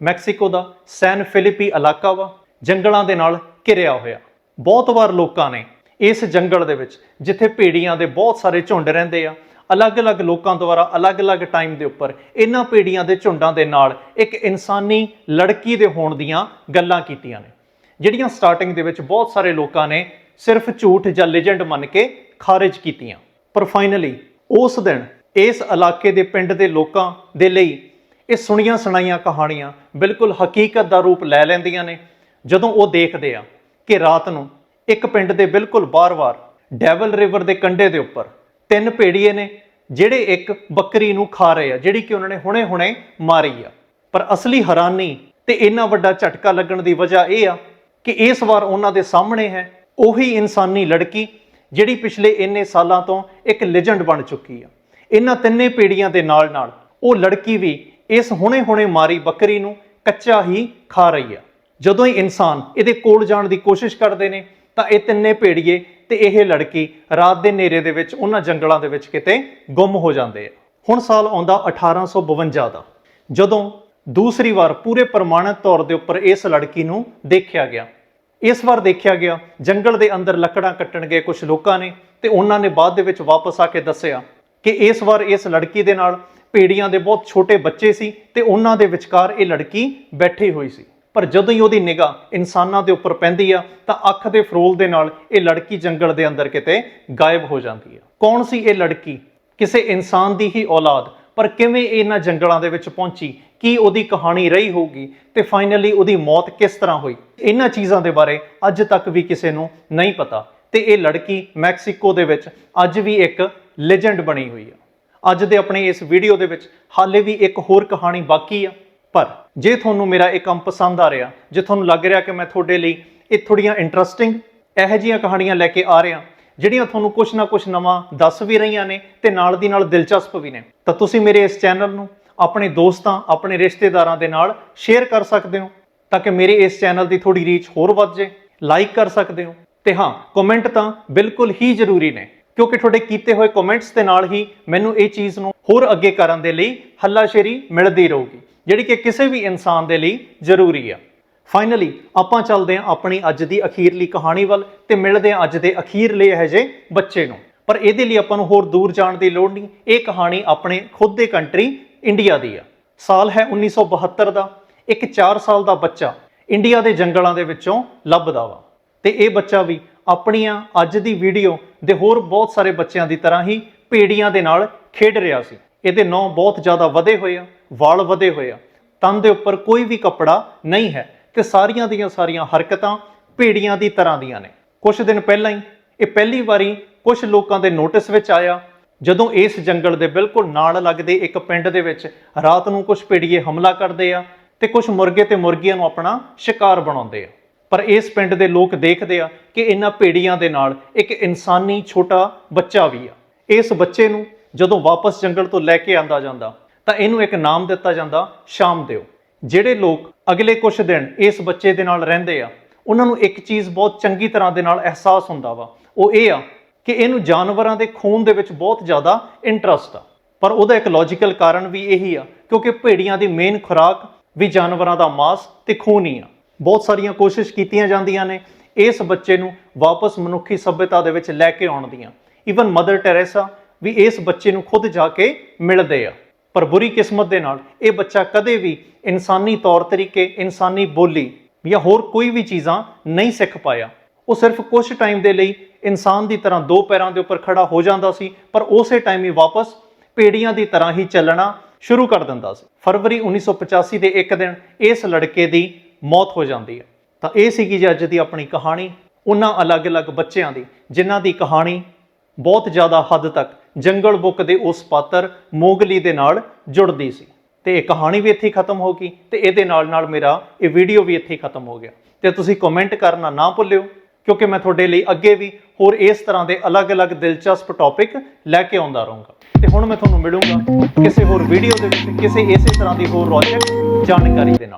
ਮੈਕਸੀਕੋ ਦਾ ਸੈਨ ਫਿਲਿਪੀ ਇਲਾਕਾ ਵਾ, ਜੰਗਲਾਂ ਦੇ ਨਾਲ ਘਿਰਿਆ ਹੋਇਆ। ਬਹੁਤ ਵਾਰ ਲੋਕਾਂ ਨੇ ਇਸ ਜੰਗਲ ਦੇ ਵਿੱਚ, ਜਿੱਥੇ ਭੇੜੀਆਂ ਦੇ ਬਹੁਤ ਸਾਰੇ ਝੁੰਡ ਰਹਿੰਦੇ ਆ, ਅਲੱਗ-ਅਲੱਗ ਲੋਕਾਂ ਦੁਆਰਾ ਅਲੱਗ-ਅਲੱਗ ਟਾਈਮ ਦੇ ਉੱਪਰ ਇਹਨਾਂ ਭੇੜੀਆਂ ਦੇ ਝੁੰਡਾਂ ਦੇ ਨਾਲ ਇੱਕ ਇਨਸਾਨੀ ਲੜਕੀ ਦੇ ਹੋਣ ਦੀਆਂ ਗੱਲਾਂ ਕੀਤੀਆਂ ਨੇ। ਜਿਹੜੀਆਂ ਸਟਾਰਟਿੰਗ ਦੇ ਵਿੱਚ ਬਹੁਤ ਸਾਰੇ ਲੋਕਾਂ ਨੇ ਸਿਰਫ ਝੂਠ ਜਾਂ ਲੈਜੈਂਡ ਮੰਨ ਕੇ ਖਾਰਜ ਕੀਤੀਆਂ। ਪਰ ਫਾਈਨਲੀ ਉਸ ਦਿਨ ਇਸ ਇਲਾਕੇ ਦੇ ਪਿੰਡ ਦੇ ਲੋਕਾਂ ਦੇ ਲਈ ਇਹ ਸੁਣੀਆਂ ਸੁਣਾਈਆਂ ਕਹਾਣੀਆਂ ਬਿਲਕੁਲ ਹਕੀਕਤ ਦਾ ਰੂਪ ਲੈ ਲੈਂਦੀਆਂ ਨੇ। ਜਦੋਂ ਉਹ ਦੇਖਦੇ ਆ ਕਿ ਰਾਤ ਨੂੰ ਇੱਕ ਪਿੰਡ ਦੇ ਬਿਲਕੁਲ ਬਾਰ-ਬਾਰ ਡੈਵਲ ਰਿਵਰ ਦੇ ਕੰਢੇ ਦੇ ਉੱਪਰ ਤਿੰਨ ਭੇੜੀਏ ਨੇ, ਜਿਹੜੇ ਇੱਕ ਬੱਕਰੀ ਨੂੰ ਖਾ ਰਹੇ ਆ, ਜਿਹੜੀ ਕਿ ਉਹਨਾਂ ਨੇ ਹੁਣੇ-ਹੁਣੇ ਮਾਰੀ ਆ। ਪਰ ਅਸਲੀ ਹੈਰਾਨੀ ਤੇ ਇੰਨਾ ਵੱਡਾ ਝਟਕਾ ਲੱਗਣ ਦੀ ਵਜ੍ਹਾ ਇਹ ਆ ਕਿ ਇਸ ਵਾਰ ਉਹਨਾਂ ਦੇ ਸਾਹਮਣੇ ਹੈ ਉਹੀ ਇਨਸਾਨੀ ਲੜਕੀ ਜਿਹੜੀ ਪਿਛਲੇ ਇੰਨੇ ਸਾਲਾਂ ਤੋਂ ਇੱਕ ਲੈਜੈਂਡ ਬਣ ਚੁੱਕੀ ਆ। ਇਹਨਾਂ ਤਿੰਨੇ ਪੀੜ੍ਹੀਆਂ ਦੇ ਨਾਲ-ਨਾਲ ਉਹ ਲੜਕੀ ਵੀ ਇਸ ਹੁਣੇ-ਹੁਣੇ ਮਾਰੀ ਬੱਕਰੀ ਨੂੰ ਕੱਚਾ ਹੀ ਖਾ ਰਹੀ ਆ। ਜਦੋਂ ਹੀ ਇਨਸਾਨ ਇਹਦੇ ਕੋਲ ਜਾਣ ਦੀ ਕੋਸ਼ਿਸ਼ ਕਰਦੇ ਨੇ, ਤਾਂ ਇਹ ਤਿੰਨੇ ਭੇੜੀਏ ਤੇ ਇਹ ਲੜਕੀ ਰਾਤ ਦੇ ਹਨੇਰੇ ਦੇ ਵਿੱਚ ਉਹਨਾਂ ਜੰਗਲਾਂ ਦੇ ਵਿੱਚ ਕਿਤੇ ਗੁੰਮ ਹੋ ਜਾਂਦੇ ਆ। ਹੁਣ ਸਾਲ ਆਉਂਦਾ 1852 ਦਾ। ਜਦੋਂ ਦੂਸਰੀ ਵਾਰ ਪੂਰੇ ਪ੍ਰਮਾਣਿਤ ਤੌਰ ਦੇ ਉੱਪਰ ਇਸ ਲੜਕੀ ਨੂੰ ਦੇਖਿਆ ਗਿਆ ਇਸ ਵਾਰ ਦੇਖਿਆ ਗਿਆ, ਜੰਗਲ ਦੇ ਅੰਦਰ ਲੱਕੜਾਂ ਕੱਟਣ ਗਏ ਕੁਝ ਲੋਕਾਂ ਨੇ ਤੇ ਉਹਨਾਂ ਨੇ ਬਾਅਦ ਦੇ ਵਿੱਚ ਵਾਪਸ ਆ ਕੇ ਦੱਸਿਆ ਕਿ ਇਸ ਵਾਰ ਇਸ ਲੜਕੀ ਦੇ ਨਾਲ ਭੇੜੀਆਂ ਦੇ ਬਹੁਤ ਛੋਟੇ ਬੱਚੇ ਸੀ ਤੇ ਉਹਨਾਂ ਦੇ ਵਿਚਕਾਰ ਇਹ ਲੜਕੀ ਬੈਠੀ ਹੋਈ ਸੀ। ਪਰ ਜਦੋਂ ਹੀ ਉਹਦੀ ਨਿਗਾਹ ਇਨਸਾਨਾਂ ਦੇ ਉੱਪਰ ਪੈਂਦੀ ਆ, ਤਾਂ ਅੱਖ ਦੇ ਫਰੋਲ ਦੇ ਨਾਲ ਇਹ ਲੜਕੀ ਜੰਗਲ ਦੇ ਅੰਦਰ ਕਿਤੇ ਗਾਇਬ ਹੋ ਜਾਂਦੀ ਆ। ਕੌਣ ਸੀ ਇਹ ਲੜਕੀ? ਕਿਸੇ ਇਨਸਾਨ ਦੀ ਹੀ ਔਲਾਦ। ਪਰ ਕਿਵੇਂ ਇਹਨਾਂ ਜੰਗਲਾਂ ਦੇ ਵਿੱਚ ਪਹੁੰਚੀ? ਕੀ ਉਹਦੀ ਕਹਾਣੀ ਰਹੀ ਹੋਊਗੀ? ਤੇ ਫਾਈਨਲੀ ਉਹਦੀ ਮੌਤ ਕਿਸ ਤਰ੍ਹਾਂ ਹੋਈ? ਇਹਨਾਂ ਚੀਜ਼ਾਂ ਦੇ ਬਾਰੇ ਅੱਜ ਤੱਕ ਵੀ ਕਿਸੇ ਨੂੰ ਨਹੀਂ ਪਤਾ। ਤੇ ਇਹ ਲੜਕੀ ਮੈਕਸੀਕੋ ਦੇ ਵਿੱਚ ਅੱਜ ਵੀ ਇੱਕ ਲੈਜੈਂਡ ਬਣੀ ਹੋਈ ਆ। ਅੱਜ ਦੇ ਆਪਣੇ ਇਸ ਵੀਡੀਓ ਦੇ ਵਿੱਚ ਹਾਲੇ ਵੀ ਇੱਕ ਹੋਰ ਕਹਾਣੀ ਬਾਕੀ ਆ। ਪਰ ਜੇ ਤੁਹਾਨੂੰ ਮੇਰਾ ਇਹ ਕੰਮ ਪਸੰਦ ਆ ਰਿਹਾ, ਜੇ ਤੁਹਾਨੂੰ ਲੱਗ ਰਿਹਾ ਕਿ ਮੈਂ ਤੁਹਾਡੇ ਲਈ ਇਹ ਥੋੜੀਆਂ ਇੰਟਰਸਟਿੰਗ ਇਹੋ ਜਿਹੀਆਂ ਕਹਾਣੀਆਂ ਲੈ ਕੇ ਆ ਰਿਹਾ ਜਿਹੜੀਆਂ ਤੁਹਾਨੂੰ ਕੁਝ ਨਾ ਕੁਝ ਨਵਾਂ ਦੱਸ ਵੀ ਰਹੀਆਂ ਨੇ ਤੇ ਨਾਲ ਦੀ ਨਾਲ ਦਿਲਚਸਪ ਵੀ ਨੇ। ਤਾਂ ਤੁਸੀਂ ਮੇਰੇ ਇਸ ਚੈਨਲ ਨੂੰ ਆਪਣੇ ਦੋਸਤਾਂ, ਆਪਣੇ ਰਿਸ਼ਤੇਦਾਰਾਂ ਦੇ ਨਾਲ ਸ਼ੇਅਰ ਕਰ ਸਕਦੇ ਹੋ ਤਾਂ ਕਿ ਮੇਰੇ ਇਸ ਚੈਨਲ ਦੀ ਥੋੜੀ ਰੀਚ ਹੋਰ ਵੱਧ ਜੇ ਲਾਈਕ ਕਰ ਸਕਦੇ ਹੋ। ਤੇ ਹਾਂ ਕਮੈਂਟ ਤਾਂ ਬਿਲਕੁਲ ਹੀ ਜ਼ਰੂਰੀ ਨੇ, ਕਿਉਂਕਿ ਤੁਹਾਡੇ ਕੀਤੇ ਹੋਏ ਕਮੈਂਟਸ ਦੇ ਨਾਲ ਹੀ ਮੈਨੂੰ ਇਹ ਚੀਜ਼ ਨੂੰ ਹੋਰ ਅੱਗੇ ਕਰਨ ਦੇ ਲਈ ਹੱਲਾਸ਼ੇਰੀ ਮਿਲਦੀ ਰਹੂਗੀ, ਜਿਹੜੀ ਕਿ ਕਿਸੇ ਵੀ ਇਨਸਾਨ ਦੇ ਲਈ ਜ਼ਰੂਰੀ ਆ। ਫਾਈਨਲੀ ਆਪਾਂ ਚੱਲਦੇ ਹਾਂ ਆਪਣੀ ਅੱਜ ਦੀ ਅਖੀਰਲੀ ਕਹਾਣੀ ਵੱਲ ਤੇ ਮਿਲਦੇ ਹਾਂ ਅੱਜ ਦੇ ਅਖੀਰਲੇ ਇਹ ਜੇ ਬੱਚੇ ਨੂੰ। ਪਰ ਇਹਦੇ ਲਈ ਆਪਾਂ ਨੂੰ ਹੋਰ ਦੂਰ ਜਾਣ ਦੀ ਲੋੜ ਨਹੀਂ। ਇਹ ਕਹਾਣੀ ਆਪਣੇ ਖੁਦ ਦੇ ਕੰਟਰੀ ਇੰਡੀਆ ਦੀ ਆ। ਸਾਲ ਹੈ 1972 ਦਾ। ਇੱਕ 4 ਸਾਲ ਦਾ ਬੱਚਾ ਇੰਡੀਆ ਦੇ ਜੰਗਲਾਂ ਦੇ ਵਿੱਚੋਂ ਲੱਭਦਾ ਵਾ। ਤੇ ਇਹ ਬੱਚਾ ਵੀ ਆਪਣੀਆਂ ਅੱਜ ਦੀ ਵੀਡੀਓ ਦੇ ਹੋਰ ਬਹੁਤ ਸਾਰੇ ਬੱਚਿਆਂ ਦੀ ਤਰ੍ਹਾਂ ਹੀ ਪੇੜੀਆਂ ਦੇ ਨਾਲ ਖੇਡ ਰਿਹਾ ਸੀ। ਇਹਦੇ ਨੌ ਬਹੁਤ ਜ਼ਿਆਦਾ ਵਧੇ ਹੋਏ ਆ, ਵਾਲ ਵਧੇ ਹੋਏ ਆ। ਤਨ ਦੇ ਉੱਪਰ ਕੋਈ ਵੀ ਕੱਪੜਾ ਨਹੀਂ ਹੈ। ਤੇ ਸਾਰੀਆਂ ਦੀਆਂ ਸਾਰੀਆਂ ਹਰਕਤਾਂ ਭੇੜੀਆਂ ਦੀ ਤਰ੍ਹਾਂ ਦੀਆਂ ਨੇ। ਕੁਝ ਦਿਨ ਪਹਿਲਾਂ ਹੀ ਇਹ ਪਹਿਲੀ ਵਾਰੀ ਕੁਝ ਲੋਕਾਂ ਦੇ ਨੋਟਿਸ ਵਿੱਚ ਆਇਆ, ਜਦੋਂ ਇਸ ਜੰਗਲ ਦੇ ਬਿਲਕੁਲ ਨਾਲ ਲੱਗਦੇ ਇੱਕ ਪਿੰਡ ਦੇ ਵਿੱਚ ਰਾਤ ਨੂੰ ਕੁਝ ਭੇੜੀਏ ਹਮਲਾ ਕਰਦੇ ਆ ਤੇ ਕੁਝ ਮੁਰਗੇ ਤੇ ਮੁਰਗੀਆਂ ਨੂੰ ਆਪਣਾ ਸ਼ਿਕਾਰ ਬਣਾਉਂਦੇ ਆ। ਪਰ ਇਸ ਪਿੰਡ ਦੇ ਲੋਕ ਦੇਖਦੇ ਆ ਕਿ ਇਹਨਾਂ ਭੇੜੀਆਂ ਦੇ ਨਾਲ ਇੱਕ ਇਨਸਾਨੀ ਛੋਟਾ ਬੱਚਾ ਵੀ ਆ। ਇਸ ਬੱਚੇ ਨੂੰ ਜਦੋਂ ਵਾਪਸ ਜੰਗਲ ਤੋਂ ਲੈ ਕੇ ਆਂਦਾ ਜਾਂਦਾ, ਤਾਂ ਇਹਨੂੰ ਇੱਕ ਨਾਮ ਦਿੱਤਾ ਜਾਂਦਾ ਸ਼ਾਮ ਦਿਓ। ਜਿਹੜੇ ਲੋਕ ਅਗਲੇ ਕੁਝ ਦਿਨ ਇਸ ਬੱਚੇ ਦੇ ਨਾਲ ਰਹਿੰਦੇ ਆ, ਉਹਨਾਂ ਨੂੰ ਇੱਕ ਚੀਜ਼ ਬਹੁਤ ਚੰਗੀ ਤਰ੍ਹਾਂ ਦੇ ਨਾਲ ਅਹਿਸਾਸ ਹੁੰਦਾ ਵਾ। ਉਹ ਇਹ ਆ ਕਿ ਇਹਨੂੰ ਜਾਨਵਰਾਂ ਦੇ ਖੂਨ ਦੇ ਵਿੱਚ ਬਹੁਤ ਜ਼ਿਆਦਾ ਇੰਟਰਸਟ ਆ। ਪਰ ਉਹਦਾ ਇੱਕ ਲੌਜੀਕਲ ਕਾਰਨ ਵੀ ਇਹੀ ਆ, ਕਿਉਂਕਿ ਭੇੜੀਆਂ ਦੀ ਮੇਨ ਖੁਰਾਕ ਵੀ ਜਾਨਵਰਾਂ ਦਾ ਮਾਸ ਤੇ ਖੂਨ ਹੀ ਆ। ਬਹੁਤ ਸਾਰੀਆਂ ਕੋਸ਼ਿਸ਼ ਕੀਤੀਆਂ ਜਾਂਦੀਆਂ ਨੇ, ਇਸ ਬੱਚੇ ਨੂੰ ਵਾਪਸ ਮਨੁੱਖੀ ਸਭਿਅਤਾ ਦੇ ਵਿੱਚ ਲੈ ਕੇ ਆਉਣ ਦੀਆਂ। ਈਵਨ ਮਦਰ ਟੈਰੇਸਾ ਵੀ ਇਸ ਬੱਚੇ ਨੂੰ ਖੁਦ ਜਾ ਕੇ ਮਿਲਦੇ ਆ। ਪਰ ਬੁਰੀ ਕਿਸਮਤ ਦੇ ਨਾਲ ਇਹ ਬੱਚਾ ਕਦੇ ਵੀ ਇਨਸਾਨੀ ਤੌਰ ਤਰੀਕੇ, ਇਨਸਾਨੀ ਬੋਲੀ ਜਾਂ ਹੋਰ ਕੋਈ ਵੀ ਚੀਜ਼ਾਂ ਨਹੀਂ ਸਿੱਖ ਪਾਇਆ। ਉਹ ਸਿਰਫ ਕੁਝ ਟਾਈਮ ਦੇ ਲਈ ਇਨਸਾਨ ਦੀ ਤਰ੍ਹਾਂ ਦੋ ਪੈਰਾਂ ਦੇ ਉੱਪਰ ਖੜਾ ਹੋ ਜਾਂਦਾ ਸੀ, ਪਰ ਉਸੇ ਟਾਈਮ ਹੀ ਵਾਪਸ ਪੇੜੀਆਂ ਦੀ ਤਰ੍ਹਾਂ ਹੀ ਚੱਲਣਾ ਸ਼ੁਰੂ ਕਰ ਦਿੰਦਾ ਸੀ। ਫਰਵਰੀ 1985 ਦੇ ਇੱਕ ਦਿਨ ਇਸ ਲੜਕੇ ਦੀ ਮੌਤ ਹੋ ਜਾਂਦੀ ਹੈ। ਤਾਂ ਇਹ ਸੀਗੀ ਜੀ ਅੱਜ ਦੀ ਆਪਣੀ ਕਹਾਣੀ। ਉਹਨਾਂ ਅਲੱਗ-ਅਲੱਗ ਬੱਚਿਆਂ ਦੀ, ਜਿਨ੍ਹਾਂ ਦੀ ਕਹਾਣੀ ਬਹੁਤ ਜ਼ਿਆਦਾ ਹੱਦ ਤੱਕ ਜੰਗਲ ਬੁੱਕ ਦੇ ਉਸ ਪਾਤਰ ਮੋਗਲੀ ਦੇ ਨਾਲ ਜੁੜਦੀ ਸੀ। ਤੇ ਇਹ ਕਹਾਣੀ ਵੀ ਇੱਥੇ ਖਤਮ ਹੋ ਗਈ ਤੇ ਇਹਦੇ ਨਾਲ ਨਾਲ ਮੇਰਾ ਇਹ ਵੀਡੀਓ ਵੀ ਇੱਥੇ ਹੀ ਖਤਮ ਹੋ ਗਿਆ। ਤੇ ਤੁਸੀਂ ਕਮੈਂਟ ਕਰਨਾ ਨਾ ਭੁੱਲਿਓ, ਕਿਉਂਕਿ ਮੈਂ ਤੁਹਾਡੇ ਲਈ ਅੱਗੇ ਵੀ ਹੋਰ ਇਸ ਤਰ੍ਹਾਂ ਦੇ ਅਲੱਗ-ਅਲੱਗ ਦਿਲਚਸਪ ਟੌਪਿਕ ਲੈ ਕੇ ਆਉਂਦਾ ਰਹੂੰਗਾ। ਤੇ ਹੁਣ ਮੈਂ ਤੁਹਾਨੂੰ ਮਿਲੂੰਗਾ ਕਿਸੇ ਹੋਰ ਵੀਡੀਓ ਦੇ ਵਿੱਚ, ਕਿਸੇ ਇਸੇ ਤਰ੍ਹਾਂ ਦੀ ਹੋਰ ਰੌਚਕ ਜਾਣਕਾਰੀ ਦੇ ਨਾਲ।